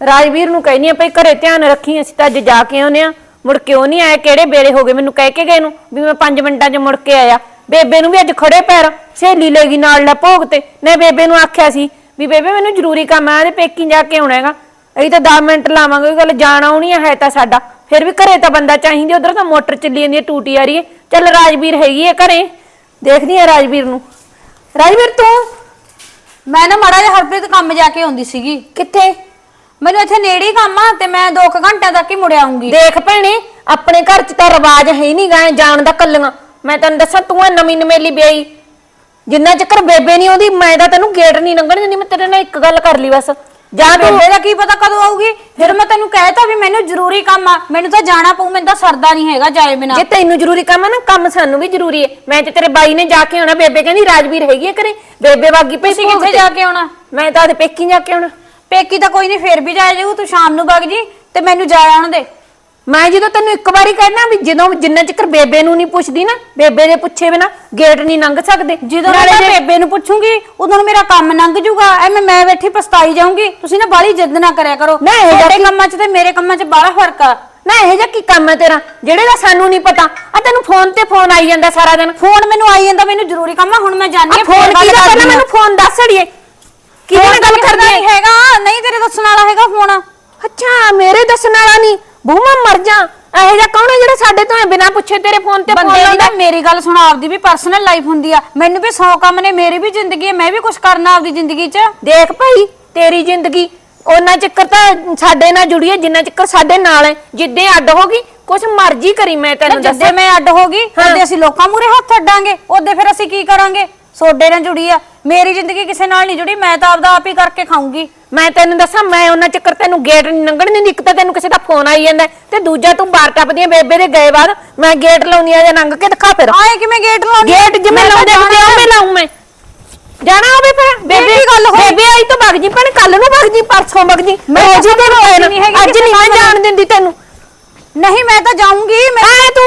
ਰਾਜਵੀਰ ਨੂੰ ਕਹਿਨੀ ਆ ਭਈ ਘਰੇ ਧਿਆਨ ਰੱਖੀ ਅਸੀਂ ਤਾਂ ਅੱਜ ਜਾ ਕੇ ਆਉਨੇ ਆ ਮੁੜ ਕੇ ਉਹ ਨਹੀਂ ਆਇਆ? ਕਿਹੜੇ ਵੇਲੇ ਹੋ ਗਏ ਮੈਨੂੰ ਕਹਿ ਕੇ ਗਏ ਨੂੰ ਵੀ ਮੈਂ 5 ਮਿੰਟਾਂ 'ਚ ਮੁੜ ਕੇ ਆਇਆ। ਬੇਬੇ ਨੂੰ ਵੀ ਅੱਜ ਖੜੇ ਪੈਰ ਸਹੇਲੀ ਲੈ ਗਈ ਨਾਲ ਲੈ ਭੋਗ ਤੇ। ਨੇ ਬੇਬੇ ਨੂੰ ਆਖਿਆ ਸੀ ਵੀ ਬੇਬੇ ਮੈਨੂੰ ਜ਼ਰੂਰੀ ਕੰਮ ਆ ਤੇ ਪੇਕੀ ਜਾ ਕੇ ਆਉਣਾ ਹੈਗਾ। ਅਸੀਂ ਤਾਂ 10 ਮਿੰਟ ਲਾਵਾਂਗੇ ਉਹ ਗੱਲ ਜਾਣਾ ਆਉਣੀ ਹੈ ਤਾਂ ਸਾਡਾ। ਫਿਰ ਵੀ ਘਰੇ ਤਾਂ ਬੰਦਾ ਚਾਹੀਦੀ ਉਧਰ ਤਾਂ ਮੋਟਰ ਚੱਲੀ ਜਾਂਦੀ ਹੈ ਟੂਟੀ ਆ ਰਹੀ ਹੈ ਚੱਲ ਰਾਜਵੀਰ ਹੈਗੀ ਹੈ ਘਰੇ ਦੇਖਦੀ ਆ ਰਾਜਵੀਰ ਨੂੰ। ਰਾਜਵੀਰ ਤੂੰ? ਮੈਂ ਨਾ ਮਾੜਾ ਜਿਹਾ ਹਰਪ੍ਰੀਤ ਕੰਮ ਜਾ ਕੇ ਆਉਂਦੀ ਸੀਗੀ। ਕਿੱਥੇ? ਮੈਨੂੰ ਇੱਥੇ ਨੇੜੇ ਹੀ ਕੰਮ ਆ ਤੇ ਮੈਂ 2 ਘੰਟਿਆਂ ਤੱਕ ਹੀ ਮੁੜ ਆਉਂਗੀ ਦੇਖ ਭੈਣੇ ਆਪਣੇ ਘਰ 'ਚ ਤਾਂ ਰਿਵਾਜ ਹੈ ਨਹੀਂ ਗਾਂ ਜਾਣ ਦਾ ਕੱਲੀਆਂ। ਮੈਂ ਤੈਨੂੰ ਦੱਸਾਂ ਤੂੰ ਆ ਨਵੀਂ ਨਵੇਲੀ ਵਿਆਹੀ। ਜਿੰਨਾ ਚੱਕਰ ਬੇਬੇ ਨਹੀਂ ਆਉਂਦੀ ਮੈਂ ਤਾਂ ਤੈਨੂੰ ਗੇਟ ਨਹੀਂ ਲੰਘਣ ਦਿੰਦੀ ਮੈਂ ਤੇਰੇ ਨਾਲ ਇੱਕ ਗੱਲ ਕਰ ਲਈ ਬਸ। ਜਾਂ ਤੂੰ। ਬੇਬੇ ਦਾ ਕੀ ਪਤਾ ਕਦੋਂ ਆਊਗੀ? ਫਿਰ ਮੈਂ ਤੈਨੂੰ ਕਹਿਤਾ ਵੀ ਮੈਨੂੰ ਜ਼ਰੂਰੀ ਕੰਮ ਆ। ਮੈਨੂੰ ਤਾਂ ਜਾਣਾ ਪਊ ਮੈਨੂੰ ਤਾਂ ਸਰਦਾ ਨਹੀਂ ਹੈਗਾ ਜਾਏ ਬਿਨਾ। ਜੇ ਤੈਨੂੰ ਜ਼ਰੂਰੀ ਕੰਮ ਹੈ ਨਾ ਕੰਮ ਸਾਨੂੰ ਵੀ ਜ਼ਰੂਰੀ ਹੈ ਮੈਂ ਤੇ ਤੇਰੇ ਬਾਈ ਨੇ ਜਾ ਕੇ ਆਉਣਾ ਬੇਬੇ ਕਹਿੰਦੀ ਰਾਜਵੀਰ ਹੈਗੀ ਹੈ ਘਰੇ। ਬੇਬੇ ਵਾਗੀ ਪਈ ਤੁਸੀਂ ਕਿੱਥੇ। ਜਾ ਕੇ ਆਉਣਾ? ਮੈਂ ਤਾਂ ਆਦੇ ਪੇਕੀ ਜਾ ਕੇ ਆਉਣਾ। ਪੇਕੀ ਤਾਂ ਕੋਈ ਨਹੀਂ ਫੇਰ ਵੀ ਜਾਏ ਜਾਊ ਤੂੰ ਸ਼ਾਮ ਨੂੰ ਵਗ ਜੀ ਤੇ ਮੈਨੂੰ ਜਾ ਆਉਣ ਦੇ। ਮੈਂ ਜਦੋਂ ਤੈਨੂੰ ਇੱਕ ਵਾਰੀ ਕਹਿਣਾ ਵੀ ਜਦੋਂ ਜਿੰਨਾ ਚੱਕਰ ਬੇਬੇ ਨੂੰ ਨਹੀਂ ਪੁੱਛਦੀ ਨਾ ਬੇਬੇ ਦੇ ਪੁੱਛੇ ਬਿਨਾ ਗੇਟ ਨਹੀਂ ਲੰਘ ਸਕਦੇ। ਜਦੋਂ ਮੈਂ ਬੇਬੇ ਨੂੰ ਪੁੱਛੂੰਗੀ ਉਦੋਂ ਨੂੰ ਮੇਰਾ ਕੰਮ ਲੰਘ ਜੂਗਾ। ਐਵੇਂ ਮੈਂ ਬੈਠੀ ਪਛਤਾਈ ਜਾਊਂਗੀ। ਤੁਸੀਂ ਨਾ ਬਾਲੀ ਜਿੱਦ ਨਾ ਕਰਿਆ ਕਰੋ। ਨਾ, ਇਹ ਤੁਹਾਡੇ ਕੰਮਾਂ 'ਚ ਤੇ ਮੇਰੇ ਕੰਮਾਂ 'ਚ ਬੜਾ ਫ਼ਰਕ ਆ। ਨਾ ਇਹ ਜਿਹਾ ਕੀ ਕੰਮ ਹੈ ਤੇਰਾ? ਜਿਹੜੇ ਦਾ ਸਾਨੂੰ ਨਹੀਂ ਪਤਾ। ਆ ਤੈਨੂੰ ਫੋਨ ਤੇ ਫੋਨ ਆਈ ਜਾਂਦਾ ਸਾਰਾ ਦਿਨ। ਫੋਨ ਮੈਨੂੰ ਆਈ ਜਾਂਦਾ ਮੈਨੂੰ ਜ਼ਰੂਰੀ ਕੰਮ ਆ ਹੁਣ ਮੈਂ ਜਾਣੀ ਆ ਫੋਨ ਕੀ ਪਹਿਲਾਂ ਮੈਨੂੰ ਫੋਨ ਦੱਸ ਅੜੀਏ। ਕਿਹਦੇ ਨਾਲ ਗੱਲ ਕਰਦੀ ਨਹੀਂ ਹੈਗਾ? ਨਹੀਂ ਤੇਰੇ ਦੱਸਣ ਵਾਲਾ ਹੈਗਾ ਫੋਨ। ਅੱਛਾ ਮੇਰੇ ਦੱਸਣ ਵਾਲਾ ਨਹੀਂ। ਬੂਮਾ ਮਰ ਜਾ। ਇਹੋ ਜਿਹਾ ਕੌਣ ਹੈ ਜਿਹੜਾ ਸਾਡੇ ਤੋਂ ਬਿਨਾ ਪੁੱਛੇ ਤੇਰੇ ਫੋਨ ਤੇ ਫੋਨ ਬੰਦੇ ਦੀ ਲਾਉਂਦਾ ਨਾ ਮੇਰੀ ਗੱਲ ਸੁਣ ਆਪਦੀ ਵੀ ਪਰਸਨਲ ਲਾਈਫ ਹੁੰਦੀ ਆ। ਮੈਨੂੰ ਵੀ 100 ਕੰਮ ਨੇ ਮੇਰੀ ਵੀ ਜ਼ਿੰਦਗੀ ਹੈ ਮੈਂ ਵੀ ਕੁਝ ਕਰਨਾ ਆਪਦੀ ਜ਼ਿੰਦਗੀ 'ਚ। ਦੇਖ ਭਾਈ ਤੇਰੀ ਜ਼ਿੰਦਗੀ ਉਹਨਾਂ ਚੱਕਰ ਤਾਂ ਸਾਡੇ ਨਾਲ ਜੁੜੀ ਹੈ ਜਿੰਨਾ ਚੱਕਰ ਸਾਡੇ ਨਾਲ ਹੈ। ਜਿੱਦੇ ਅੱਡ ਹੋ ਗਈ ਕੁਛ ਮਰਜ਼ੀ ਕਰੀ ਮੈਂ ਤੈਨੂੰ ਜੱਦੇ ਦੱਸਾਂ। ਮੈਂ ਅੱਡ ਹੋ ਗਈ ਉਹਦੇ ਅਸੀਂ ਲੋਕਾਂ ਮੂਰੇ ਹੱਥ ਅੱਡਾਂਗੇ ਉਹਦੇ ਫਿਰ ਅਸੀਂ ਕੀ ਕਰਾਂਗੇ? ਸੋਡੇ ਨਾਲ ਜੁੜੀ ਆ। ਮੇਰੀ ਜ਼ਿੰਦਗੀ ਕਿਸੇ ਨਾਲ ਨਹੀਂ ਜੁੜੀ ਮੈਂ ਤਾਂ ਆਪਦਾ ਆਪ ਹੀ ਕਰਕੇ ਖਾਊਂਗੀ। ਮੈਂ ਤੈਨੂੰ ਦੱਸਾਂ ਮੈਂ ਉਹਨਾਂ ਚੱਕਰ ਤੈਨੂੰ ਗੇਟ ਨਹੀਂ ਲੰਘਣ ਦਿੰਦੀ। ਇੱਕ ਤਾਂ ਤੈਨੂੰ ਕਿਸੇ ਦਾ ਫੋਨ ਆਈ ਜਾਂਦਾ ਤੇ ਦੂਜਾ ਤੂੰ ਬਾਹਰ ਟੱਪਦੀਆਂ ਬੇਬੇ ਦੇ ਗਏ ਬਾਅਦ। ਮੈਂ ਗੇਟ ਲਾਉਣੀ ਆ ਜਾਂ ਲੰਘ ਕੇ ਦਿਖਾ ਫਿਰ। ਆਏ ਕਿਵੇਂ ਗੇਟ ਲਾਉਣੀ ਗੇਟ ਜਿਵੇਂ ਲਾਉਂਦੇ ਹੁੰਦੇ ਜਾਣਾ ਉਵੇਂ ਲਾਉਂ ਮੈਂ। ਜਾਣਾ ਹੋਵੇ ਫਿਰ। ਬੇਬੇ ਕੀ ਗੱਲ ਹੋਈ? ਬੇਬੇ ਆਈ ਤਾਂ ਵਗ ਜੀ ਭੈਣ ਕੱਲ ਨੂੰ ਵਗ ਜੀ ਪਰਸੋਂ ਵਗ ਜੀ। ਮੈਂ ਨਹੀਂ ਹੈਗੀ ਅੱਜ ਨਹੀਂ ਮੈਂ ਜਾਣ ਦਿੰਦੀ ਤੈਨੂੰ। ਨਹੀਂ ਮੈਂ ਤਾਂ ਜਾਊਂਗੀ ਮੈਂ ਤੂੰ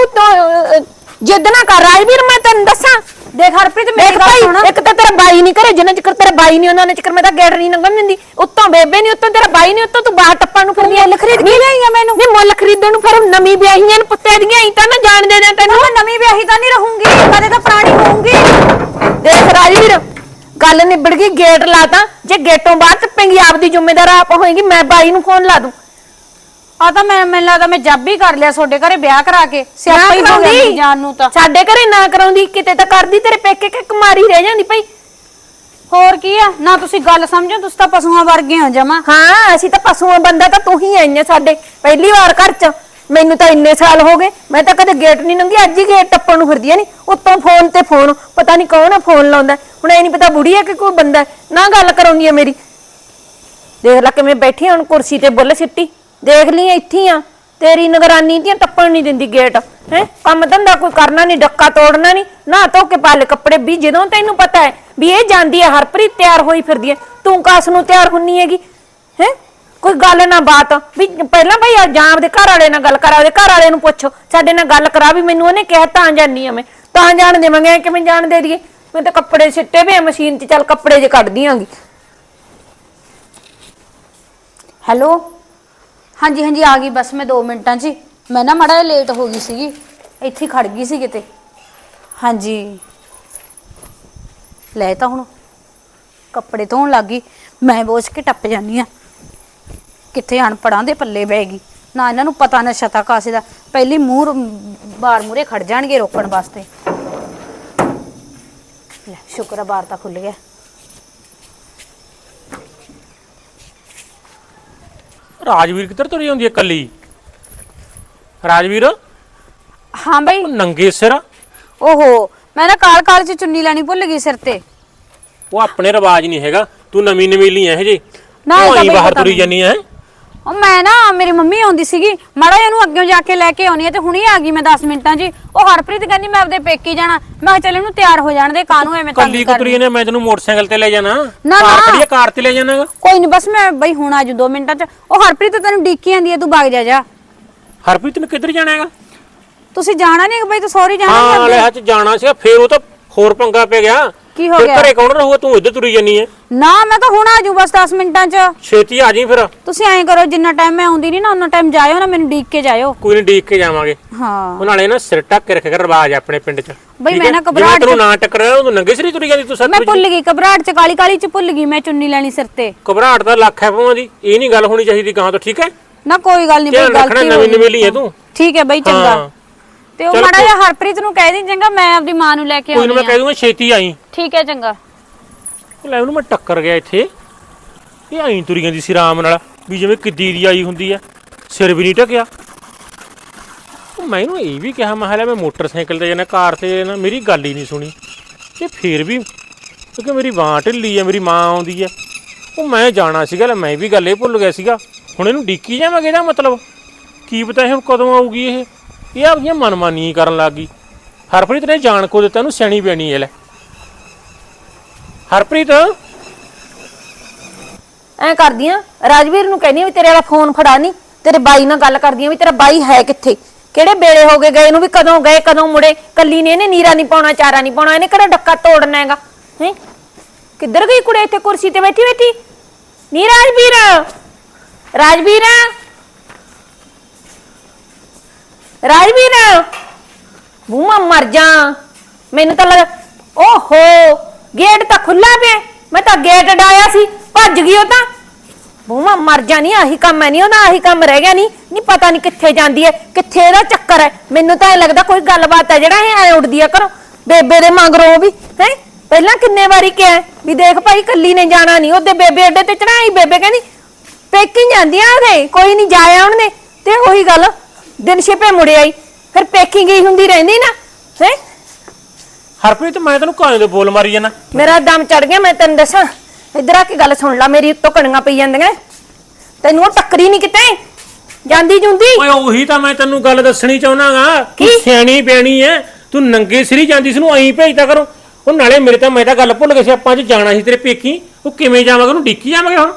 ਜਿੱਦ ਨਾ ਕਰ ਰਾਜਵੀਰ ਮੈਂ ਤੈਨੂੰ ਦੱਸਾਂ। ਦੇਖ ਹਰਪ੍ਰੀਤ ਮੇਰੀ ਦੇਖ ਗੱਲ ਸੁਣ। ਭਾਈ ਇੱਕ ਤਾਂ ਤੇਰਾ ਬਾਈ ਨਹੀਂ ਘਰੇ ਜਿੰਨਾ ਚਿਰ ਤੇਰਾ ਬਾਈ ਨਹੀਂ ਉਹਨਾਂ ਨੇ ਚਿਕਰ ਮੈਂ ਤਾਂ ਗੇਟ ਨਹੀਂ ਲੰਘਣ ਦਿੰਦੀ। ਉੱਤੋਂ ਬੇਬੇ ਨਹੀਂ ਉੱਤੋਂ ਤੇਰਾ ਬਾਈ ਨਹੀਂ ਉੱਤੋਂ ਤੂੰ ਬਾਹਰ ਟੱਪਣ ਨੂੰ ਫਿਰਦੀ ਮੁੱਲ ਖਰੀਦ ਕੇ ਲਿਆਈਆਂ ਮੈਨੂੰ। ਨਹੀਂ ਮੁੱਲ ਖਰੀਦਣ ਨੂੰ ਫਿਰ ਨਵੀਂ ਵਿਆਹੀਆਂ ਨੂੰ ਪੁੱਤੇ ਦੀਆਂ ਹੀ ਤਾਂ ਨਾ ਜਾਣ ਦੇ ਦੇ ਤੈਨੂੰ। ਮੈਂ ਨਵੀਂ ਵਿਆਹੀ ਤਾਂ ਨਹੀਂ ਰਹੂੰਗੀ ਕਦੇ ਤਾਂ ਪੁਰਾਣੀ ਹੋਊਂਗੀ। ਦੇਖ ਰਾਜਵੀਰ ਗੱਲ ਨਿਬੜ ਗਈ ਗੇਟ ਲਾਤਾ। ਜੇ ਗੇਟੋਂ ਬਾਹਰ ਟੱਪੇਂਗੀ ਆਪਦੀ ਜ਼ਿੰਮੇਦਾਰ ਆਪ ਹੋਏਗੀ ਮੈਂ ਬਾਈ ਨੂੰ ਫੋਨ ਲਾ ਦੂੰ। ਆ ਤਾਂ ਮੈਂ ਮੈਨੂੰ ਲੱਗਦਾ ਮੈਂ ਜੱਬ ਹੀ ਕਰ ਲਿਆ ਤੁਹਾਡੇ ਘਰੇ ਵਿਆਹ ਕਰਾ ਕੇ ਸਿਆਪਾ ਹੀ ਹੋ ਗਿਆ ਕਰਾਉਂਦੀ। ਜਾਨ ਨੂੰ ਤਾਂ। ਸਾਡੇ ਘਰੇ ਨਾ ਕਰਾਉਂਦੀ ਕਿਤੇ ਤਾਂ ਕਰਦੀ ਤੇਰੇ ਪੇਕੇ ਕਿ ਕੁਮਾਰੀ ਰਹਿ ਜਾਂਦੀ ਭਾਈ। ਹੋਰ ਕੀ ਆ? ਨਾ ਤੁਸੀਂ ਗੱਲ ਸਮਝੋ ਤੁਸੀਂ ਤਾਂ ਪਸ਼ੂਆਂ ਵਰਗੇ ਹੋ ਜਮਾ। ਹਾਂ ਅਸੀਂ ਤਾਂ ਪਸ਼ੂਆਂ ਬੰਦਾ ਤਾਂ ਤੂੰ ਹੀ ਆਈਆਂ ਸਾਡੇ ਪਹਿਲੀ ਵਾਰ ਘਰ ਚ। ਮੈਨੂੰ ਤਾਂ ਇੰਨੇ ਸਾਲ ਹੋ ਗਏ ਮੈਂ ਤਾਂ ਕਦੇ ਗੇਟ ਨਹੀਂ ਲੰਘੀ ਅੱਜ ਹੀ ਗੇਟ ਟੱਪਣ ਨੂੰ ਫਿਰਦੀ ਆ ਨਹੀਂ ਉੱਤੋਂ ਫੋਨ ਤੇ ਫੋਨ ਪਤਾ ਨਹੀਂ ਕੌਣ ਆ ਫੋਨ ਲਾਉਂਦਾ। ਹੁਣ ਇਹ ਨਹੀਂ ਪਤਾ ਬੁੜੀ ਆ ਕਿ ਕੋਈ ਬੰਦਾ ਹੈ। ਨਾ ਗੱਲ ਕਰਾਉਂਦੀ ਆ ਮੇਰੀ। ਦੇਖ ਲੈ ਕਿਵੇਂ ਬੈਠੀ ਆ ਹੁਣ ਕੁਰਸੀ ਤੇ ਬੁੱਲ ਸਿੱਟੀ। ਦੇਖ ਲਈ ਇੱਥੇ ਹੀ ਆ। ਤੇਰੀ ਨਿਗਰਾਨੀ ਦੀਆਂ ਟੱਪਣ ਨਹੀਂ ਦਿੰਦੀ ਗੇਟ। ਹੈ? ਕੰਮ ਧੰਦਾ ਕੋਈ ਕਰਨਾ ਨਹੀਂ, ਡੱਕਾ ਤੋੜਨਾ ਨਹੀਂ, ਨਾ ਧੋ ਕੇ ਪਾ ਲੈ ਕੱਪੜੇ। ਵੀ ਜਦੋਂ ਤੈਨੂੰ ਪਤਾ ਹੈ ਵੀ ਇਹ ਜਾਂਦੀ ਹੈ, ਹਰਪ੍ਰੀਤ ਤਿਆਰ ਹੋਈ ਫਿਰਦੀ ਹੈ, ਤੂੰ ਕਾਸ ਨੂੰ ਤਿਆਰ ਹੁੰਨੀ ਹੈਗੀ? ਹੈ? ਕੋਈ ਗੱਲ ਨਾ ਬਾਤ। ਵੀ ਪਹਿਲਾਂ ਭਈ ਆ ਜਾਂ ਆਪਦੇ ਘਰ ਵਾਲੇ ਨਾਲ ਗੱਲ ਕਰਾ ਉਹਦੇ ਘਰ ਵਾਲੇ ਨੂੰ ਪੁੱਛੋ। ਸਾਡੇ ਨਾਲ ਗੱਲ ਕਰਾ ਵੀ ਮੈਨੂੰ ਉਹਨੇ ਕਿਹਾ, ਤਾਂ ਜਾਨੀ ਆ ਮੈਂ। ਤਾਂ ਜਾਣ ਦੇਵਾਂਗੇ ਕਿਵੇਂ ਜਾਣ ਦੇ ਦੀਏ ਮੈਂ ਤਾਂ ਕੱਪੜੇ ਸਿੱਟੇ ਪਏ ਆ ਮਸ਼ੀਨ 'ਚ, ਚੱਲ ਕੱਪੜੇ ਜੇ ਕੱਢ ਦਿਆਂਗੀ ਹੈਲੋ? ਹਾਂਜੀ ਹਾਂਜੀ, ਆ ਗਈ ਬਸ ਮੈਂ 2 ਮਿੰਟਾਂ 'ਚ ਹੀ। ਮੈਂ ਨਾ ਮੜਾ ਲੇਟ ਹੋ ਗਈ ਸੀਗੀ। ਇੱਥੇ ਹੀ ਖੜ ਗਈ ਸੀ ਕਿਤੇ। ਹਾਂਜੀ। ਲੈ ਤਾਂ ਹੁਣ ਕੱਪੜੇ ਧੋਣ ਲੱਗ ਗਈ। ਮੈਂ ਬੋਝ ਕੇ ਟੱਪ ਜਾਨੀ ਆ ਕਿੱਥੇ ਅਨਪੜਾਂ ਦੇ ਪੱਲੇ ਬਹਿ ਗਈ। ਨਾ ਇਹਨਾਂ ਨੂੰ ਪਤਾ ਨਾ ਸ਼ਤਾ ਕਾਸੇ ਦਾ। ਪਹਿਲੀ ਮੂੰਹ ਬਾਰ ਮੂਰੇ ਖੜ ਜਾਣਗੇ ਰੋਕਣ ਵਾਸਤੇ। ਲੈ, ਸ਼ੁਕਰ ਆ ਬਾਰ ਤਾਂ ਖੁੱਲ ਗਿਆ। ਰਾਜਵੀਰ ਕਿੱਧਰ ਤੁਰੀ ਹੁੰਦੀ ਹੈ ਕੱਲੀ ਰਾਜਵੀਰ? ਹਾਂ ਬਈ। ਨੰਗੇ ਸਿਰ ਓਹੋ ਮੈਂ ਨਾ ਕਾਲ ਕਾਲ ਚ ਚੁੰਨੀ ਲੈਣੀ ਭੁੱਲ ਗਈ ਸਿਰ ਤੇ। ਉਹ ਆਪਣੇ ਰਿਵਾਜ ਨਹੀਂ ਹੈਗਾ। ਤੂੰ ਨਵੀਂ ਨਵੀਲੀ ਐ ਹਜੇ ਨਾ, ਇਹ ਤੂੰ ਤਾਂ ਆਈ ਬਈ ਬਾਹਰ ਪਤਾ ਤੁਰੀ ਨਹੀਂ। ਜਾਨੀ ਐ ਉਹ ਮੈਂ ਨਾ ਮੇਰੀ ਮੰਮੀ ਆਉਂਦੀ ਸੀਗੀ। ਮਾੜਾ ਜਿਹਾ ਉਹਨੂੰ ਅੱਗੇ ਜਾ ਕੇ ਲੈ ਕੇ ਆਉਣੀ ਹੈ ਤੇ ਹੁਣੀ ਆ ਗਈ ਮੈਂ 10 ਮਿੰਟਾਂ 'ਚ ਹੀ। ਉਹ ਹਰਪ੍ਰੀਤ ਕਹਿੰਦੀ ਮੈਂ ਆਪਦੇ ਪੇਕੀ ਜਾਣਾ। ਮੈਂ ਕਿਹਾ ਚੱਲ ਇਹਨੂੰ ਤਿਆਰ ਹੋ ਜਾਣ ਦੇ ਕਾਹਨੂੰ ਐਵੇਂ ਤੰਗ ਕੱਲੀ ਕੁਤਰੀ ਨੇ ਮੈਂ ਤੈਨੂੰ ਮੋਟਰਸਾਈਕਲ ਤੇ ਲੈ ਜਾਣਾ। ਨਾ, ਕਾਰ ਨਾ। ਖੜੀ ਆ ਕਾਰ ਤੇ ਲੈ ਜਾਣਾਗਾ। ਕੋਈ ਨਹੀਂ ਬਸ ਮੈਂ ਬਈ ਹੁਣ ਆਜੂ 2 ਮਿੰਟਾਂ 'ਚ। ਉਹ ਹਰਪ੍ਰੀਤ ਤੈਨੂੰ ਡੀਕੀ ਜਾਂਦੀ ਹੈ ਤੂੰ ਵਗ ਜਾ ਜਾ। ਹਰਪ੍ਰੀਤ ਨੂੰ ਕਿੱਧਰ ਜਾਣਾ ਹੈਗਾ ਤੁਸੀਂ ਜਾਣਾ ਨਹੀਂ ਬਈ ਤੂੰ ਸੌਰੀ ਜਾਣਾ ਨੀ ਹਾਂ ਅੱਗੇ? ਲੈ ਅੱਜ ਜਾਣਾ ਸੀਗਾ ਫੇਰ ਉਹ ਤਾਂ ਹੋਰ ਪੰਗਾ ਪੈ ਗਿਆ। ਕੀ ਹੋ ਗਿਆ? ਘਰੇ ਕੌਣ ਰਹੂਗਾ? ਤੂੰ ਇੱਧਰ ਤੁਰੀ ਜਾਨੀ ਐ। ਨਾ ਮੈਂ ਤਾਂ ਹੁਣ ਆ ਜੂ ਬਸ 10 ਮਿੰਟਾਂ 'ਚ। ਛੇਤੀ ਆ ਜੀ ਫਿਰ। ਤੁਸੀਂ ਐਂ ਕਰੋ ਜਿੰਨਾ ਟਾਈਮ ਮੈਂ ਆਉਂਦੀ ਨਹੀਂ ਨਾ ਉਹਨਾਂ ਟਾਈਮ ਜਾਇਓ ਨਾ ਮੈਨੂੰ ਡੀਕ ਕੇ ਜਾਇਓ। ਕੋਈ ਨਹੀਂ ਡੀਕ ਕੇ ਜਾਵਾਂਗੇ। ਹਾਂ। ਉਹ ਨਾਲੇ ਨਾ ਸਿਰ ਟੱਕ ਕੇ ਰੱਖੇਗਾ ਰਿਵਾਜ ਆਪਣੇ ਪਿੰਡ 'ਚ। ਬਈ ਠੀਕ ਮੈਂ? ਨਾ ਜਿਵੇਂ ਘਬਰਾਹਟ ਤੈਨੂੰ ਨਾ ਟੱਕਰਿਆ ਉਹ ਨੰਗੇ ਸਿਰੀ ਤੁਰੀ ਜਾਂਦੀ ਤੂੰ ਮੈਂ ਸੱਤ ਭੁੱਲ ਗਈ ਘਬਰਾਹਟ 'ਚ ਕਾਲੀ ਕਾਲੀ 'ਚ ਭੁੱਲ ਗਈ ਮੈਂ ਚੁੰਨੀ ਲੈਣੀ ਸਿਰ ਤੇ। ਘਬਰਾਹਟ ਦਾ ਲੱਖ ਹੈ ਭਾਵਾਂ ਦੀ ਇਹ ਨਹੀਂ ਗੱਲ ਹੋਣੀ ਚਾਹੀਦੀ ਗਾਂ ਤੋਂ ਠੀਕ ਹੈ ਨਾ ਕੋਈ ਗੱਲ ਨਹੀਂ ਬਈ ਧਿਆਨ ਰੱਖਣਾ ਗਲਤੀ ਨਵੀਂ ਹੋ ਨਵੇਲੀ ਹੈ ਤੂੰ। ਠੀਕ ਹੈ ਬਈ ਚੰਗਾ। ਹਾਂ। ਤੇ ਉਹ ਚੱਲ ਮਾੜਾ ਜਿਹਾ ਹਰਪ੍ਰੀਤ ਨੂੰ ਕਹਿ ਦੀ ਚੰਗਾ ਮੈਂ ਆਪਦੀ ਮਾਂ ਨੂੰ ਲੈ ਕੇ ਕੋਈ ਨੂੰ ਮੈਂ ਕਹਿ ਦੂੰਗਾ ਛੇਤੀ ਆਈ। ਠੀਕ ਹੈ ਚੰਗਾ। ਉਹ ਲੈ ਉਹਨੂੰ ਮੈਂ ਟੱਕਰ ਗਿਆ ਇੱਥੇ। ਇਹ ਆਈ ਤੁਰੀ ਜਾਂਦੀ ਸੀ ਆਰਾਮ ਨਾਲ ਵੀ ਜਿਵੇਂ ਕਿੱਦੀ ਦੀ ਆਈ ਹੁੰਦੀ ਆ ਸਿਰ ਵੀ ਨਹੀਂ ਟਕਿਆ ਮੈਨੂੰ ਇਹ ਵੀ ਕਿਹਾ ਮੈਂ ਹਲੇ ਮੈਂ ਮੋਟਰਸਾਈਕਲ ਤੇ ਜਾਣਾ ਕਾਰ ਤੇ ਜਾਣਾ ਮੇਰੀ ਗੱਲ ਹੀ ਨਹੀਂ ਸੁਣੀ। ਤੇ ਫੇਰ ਵੀ ਕਿਉਂਕਿ ਮੇਰੀ ਬਾਂਹ ਢਿੱਲੀ ਆ ਮੇਰੀ ਮਾਂ ਆਉਂਦੀ ਆ। ਉਹ ਮੈਂ ਜਾਣਾ ਸੀਗਾ ਲੈ ਮੈਂ ਵੀ ਗੱਲ ਇਹ ਭੁੱਲ ਗਿਆ ਸੀਗਾ। ਹੁਣ ਇਹਨੂੰ ਡਿੱਕੀ ਜਾਵਾਂਗੇ ਇਹਦਾ ਮਤਲਬ? ਕੀ ਪਤਾ ਇਹ ਹੁਣ ਕਦੋਂ ਆਊਗੀ ਇਹ? ਇਹ ਆਪਣੀਆਂ ਮਨਮਾਨੀ ਕਰਨ ਲੱਗ ਗਈ। ਹਰਪ੍ਰੀਤ ਨੇ ਜਾਣ ਕੋ ਦਿੱਤਾ ਇਹਨੂੰ ਸਿਆਣੀ ਪੈਣੀ ਹੈ ਲੈ। ਹਰਪ੍ਰੀਤ? ਐ ਕਰਦੀਆਂ ਰਾਜਵੀਰ ਨੂੰ ਕਹਿੰਦੀ ਆ ਵੀ ਤੇਰੇ ਵਾਲਾ ਫੋਨ ਫੜਾ ਨਹੀਂ ਤੇਰੇ ਬਾਈ ਨਾਲ ਗੱਲ ਕਰਦੀਆਂ ਵੀ ਤੇਰਾ ਬਾਈ ਹੈ ਕਿੱਥੇ? ਕਿਹੜੇ ਬੇੜੇ ਹੋ ਗਏ ਗਏ ਨੂੰ ਵੀ ਕਦੋਂ ਗਏ, ਕਦੋਂ ਮੁੜੇ? ਕੱਲੀ ਨੇ ਇਹਨੇ ਨੀਰਾ ਨਹੀਂ ਪਾਉਣਾ, ਚਾਰਾ ਨਹੀਂ ਪਾਉਣਾ, ਇਹਨੇ ਕਿਹੜਾ ਡੱਕਾ ਤੋੜਨਾ ਹੈਗਾ? ਹੈ? ਕਿੱਧਰ ਗਈ ਕੁੜੇ ਇੱਥੇ ਕੁਰਸੀ ਤੇ ਬੈਠੀ ਬੈਠੀ? ਨੀ ਰਾਜਵੀਰ? ਰਾਜਵੀਰ? ਰਾਜਵੀਰ ਬੂਮਾ ਮਰ ਜਾ। ਮੈਨੂੰ ਤਾਂ ਲੱਗ ਓਹੋ ਗੇਟ ਤਾਂ ਖੁੱਲਾ ਪਿਆ। ਮੈਂ ਤਾਂ ਗੇਟ ਡਾਇਆ ਸੀ, ਭੱਜ ਗਈ ਉਹ ਤਾਂ। ਬੂਮਾ ਮਰ ਜਾ ਨਹੀਂ ਆਹੀ ਕੰਮ ਹੈ ਨਹੀਂ ਉਹਦਾ ਆਹੀ ਕੰਮ ਰਹਿ ਗਿਆ ਨਹੀਂ ਨਹੀਂ ਪਤਾ ਨਹੀਂ ਕਿੱਥੇ ਜਾਂਦੀ ਹੈ, ਕਿੱਥੇ ਇਹਦਾ ਚੱਕਰ ਹੈ। ਮੈਨੂੰ ਤਾਂ ਇਹ ਲੱਗਦਾ ਕੋਈ ਗੱਲਬਾਤ ਹੈ ਜਿਹੜਾ ਇਹ ਐ ਉੱਡਦੀ ਆ ਕਰੋ ਬੇਬੇ ਦੇ ਮਗਰੋਂ ਵੀ, ਹੈ? ਪਹਿਲਾਂ ਕਿੰਨੇ ਵਾਰੀ ਕਿਹਾ ਵੀ ਦੇਖ ਭਾਈ ਕੱਲੀ ਨੇ ਜਾਣਾ ਨਹੀਂ ਉਹਦੇ ਬੇਬੇ ਅੱਡੇ ਤੇ ਚੜਾਈ ਬੇਬੇ ਕਹਿੰਦੀ, ਪੇਕੀ ਜਾਂਦੀਆਂ ਉਹਦੇ ਕੋਈ ਨਹੀਂ ਜਾਇਆ ਉਹਨੇ। ਤੇ ਉਹੀ ਗੱਲ ਦਿਨ ਛਿਪੇ ਮੁੜ ਆਈ। ਫਿਰ ਪੇਕੀ ਗਈ ਹੁੰਦੀ ਰਹਿੰਦੀ ਨਾ ਹੈ? ਹਰਪ੍ਰੀਤ ਮੈਂ ਤੈਨੂੰ ਕਾਹਦੇ ਦੇ ਬੋਲ ਮਾਰੀ ਜਾਣਾ ਮੇਰਾ ਦਮ ਚੜ ਗਿਆ ਮੈਂ ਤੈਨੂੰ ਦੱਸਾਂ। ਇੱਧਰ ਆ ਕੇ ਗੱਲ ਸੁਣ ਲੈ ਮੇਰੀ ਉੱਤੋਂ ਕਣੀਆਂ ਪਈ ਜਾਂਦੀਆਂ। ਤੈਨੂੰ ਉਹ ਟੱਕਰੀ ਨਹੀਂ ਕਿਤੇ? ਜਾਂਦੀ ਜੁੰਦੀ? ਓਏ ਉਹੀ ਤਾਂ ਮੈਂ ਤੈਨੂੰ ਗੱਲ ਦੱਸਣੀ ਚਾਹੁੰਨਾਗਾ ਤੂੰ ਕੀ? ਸਿਆਣੀ ਬਿਆਣੀ ਐ ਤੂੰ ਨੰਗੇ ਸਿਰੀ ਜਾਂਦੀ ਸੀ ਨੂੰ ਐਂ ਭੇਜਦਾ ਕਰੋ। ਉਹ ਨਾਲੇ ਮੇਰੇ ਤਾਂ ਮੈਂ ਤਾਂ ਗੱਲ ਭੁੱਲ ਗਿਆ ਸੀ ਆਪਾਂ ਅੱਜ ਜਾਣਾ ਸੀ ਤੇਰੇ ਪੇਕੀ ਉਹ ਕਿਵੇਂ ਜਾਵਾਂਗੇ ਉਹਨੂੰ ਡਿੱਕੀ ਜਾਵਾਂਗੇ ਹੁਣ?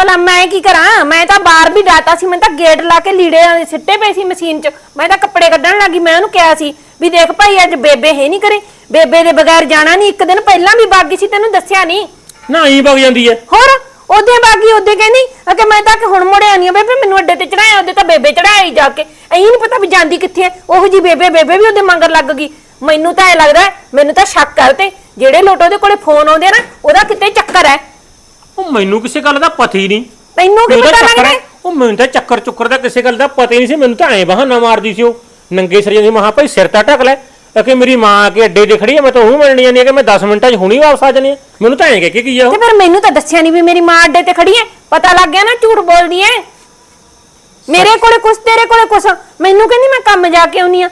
ਭਲਾ ਮੈਂ ਕੀ ਕਰਾਂ? ਮੈਂ ਤਾਂ ਬਾਹਰ ਵੀ ਡਾਟਾ ਸੀ ਮੈਂ ਤਾਂ ਗੇਟ ਲਾ ਕੇ ਲੀੜੇ ਸਿੱਟੇ ਪਏ ਸੀ ਮਸ਼ੀਨ 'ਚ। ਮੈਂ ਤਾਂ ਕੱਪੜੇ ਕੱਢਣ ਲੱਗੀ ਮੈਂ ਉਹਨੂੰ ਕਿਹਾ ਸੀ ਵੀ ਦੇਖ ਭਾਈ ਅੱਜ ਬੇਬੇ ਹੈ ਨਹੀਂ ਕਰੇ ਬੇਬੇ ਦੇ ਬਗੈਰ ਜਾਣਾ ਨਹੀਂ ਇੱਕ ਦਿਨ ਪਹਿਲਾਂ ਵੀ ਬਾਗੀ ਸੀ ਤੈਨੂੰ ਦੱਸਿਆ ਨਹੀਂ। ਨਾ ਐਂ ਵਗ ਜਾਂਦੀ ਐ। ਹੋਰ ਉਹਦੇ ਬਾਗੀ ਉਹਦੇ ਕਹਿੰਦੀ ਕਿ ਮੈਂ ਤਾਂ ਕਿ ਹੁਣ ਮੁੜਿਆ ਨਹੀਂ ਬੇਬੇ ਮੈਨੂੰ ਅੱਡੇ ਤੇ ਚੜਾਇਆ ਉਹਦੇ ਤਾਂ ਬੇਬੇ ਹੀ ਜਾ ਕੇ। ਐਂ ਨਹੀਂ ਪਤਾ ਵੀ ਜਾਂਦੀ ਕਿੱਥੇ ਹੈ ਉਹੋ ਜੀ ਬੇਬੇ ਬੇਬੇ ਵੀ ਉਹਦੇ ਮੰਗਰ ਲੱਗ ਗਈ। ਮੈਨੂੰ ਤਾਂ ਇਹ ਲੱਗਦਾ ਹੈ, ਮੈਨੂੰ ਤਾਂ ਸ਼ੱਕ ਹੈ ਤੇ ਜਿਹੜੇ ਲੋਟ ਉਹਦੇ ਕੋਲੇ ਫੋਨ ਆਉਂਦੇ ਨਾ ਉਹਦਾ ਕਿਤੇ ਚੱਕਰ ਹੈ ਉਹ ਮੈਨੂੰ ਕਿਸੇ ਗੱਲ ਦਾ ਪਤਾ ਹੀ ਨਹੀਂ। ਤੈਨੂੰ ਕੀ ਪਤਾ ਚੱਕਰ ਲੱਗਦਾ ਹੈ, ਉਹ ਮੈਨੂੰ ਤਾਂ ਚੱਕਰ ਚੁੱਕਰ ਦਾ ਕਿਸੇ ਗੱਲ ਦਾ ਪਤਾ ਹੀ ਨਹੀਂ ਸੀ। ਮੈਨੂੰ ਤਾਂ ਐਂ ਬਹਾਨਾ ਮਾਰਦੀ ਸੀ ਉਹ। ਨੰਗੇ ਸਿਰ ਜਾਂਦੀ ਮਹਾ ਭਾਈ ਸਿਰ ਤਾਂ ਢੱਕ ਲੈ। ਕਿ ਮੇਰੀ ਮਾਂ ਆ ਕੇ ਅੱਡੇ ਤੇ ਖੜੀ ਹੈ ਮੈਂ ਤਾਂ ਉਹ ਮਿਲਣੀ ਜਾਂਦੀ ਹੈ ਕਿ ਮੈਂ 10 ਮਿੰਟਾਂ 'ਚ ਹੁਣੀ ਵਾਪਸ ਆ ਜਾਣੀ ਹੈ ਮੈਨੂੰ ਤਾਂ ਐਂ ਕਹਿ ਕੇ ਕੀ ਆ ਉਹ? ਤੇ ਫਿਰ ਮੈਨੂੰ ਤਾਂ ਦੱਸਿਆ ਨਹੀਂ ਵੀ ਮੇਰੀ ਮਾਂ ਅੱਡੇ ਤੇ ਖੜੀ ਹੈ। ਪਤਾ ਲੱਗ ਗਿਆ ਨਾ ਝੂਠ ਬੋਲਦੀ ਹੈ। ਮੇਰੇ ਕੋਲੇ ਕੁਛ ਤੇਰੇ ਕੋਲੇ ਕੁਛ। ਮੈਨੂੰ ਕਹਿੰਦੀ ਮੈਂ ਕੰਮ ਜਾ ਕੇ ਆਉਣੀ ਆ।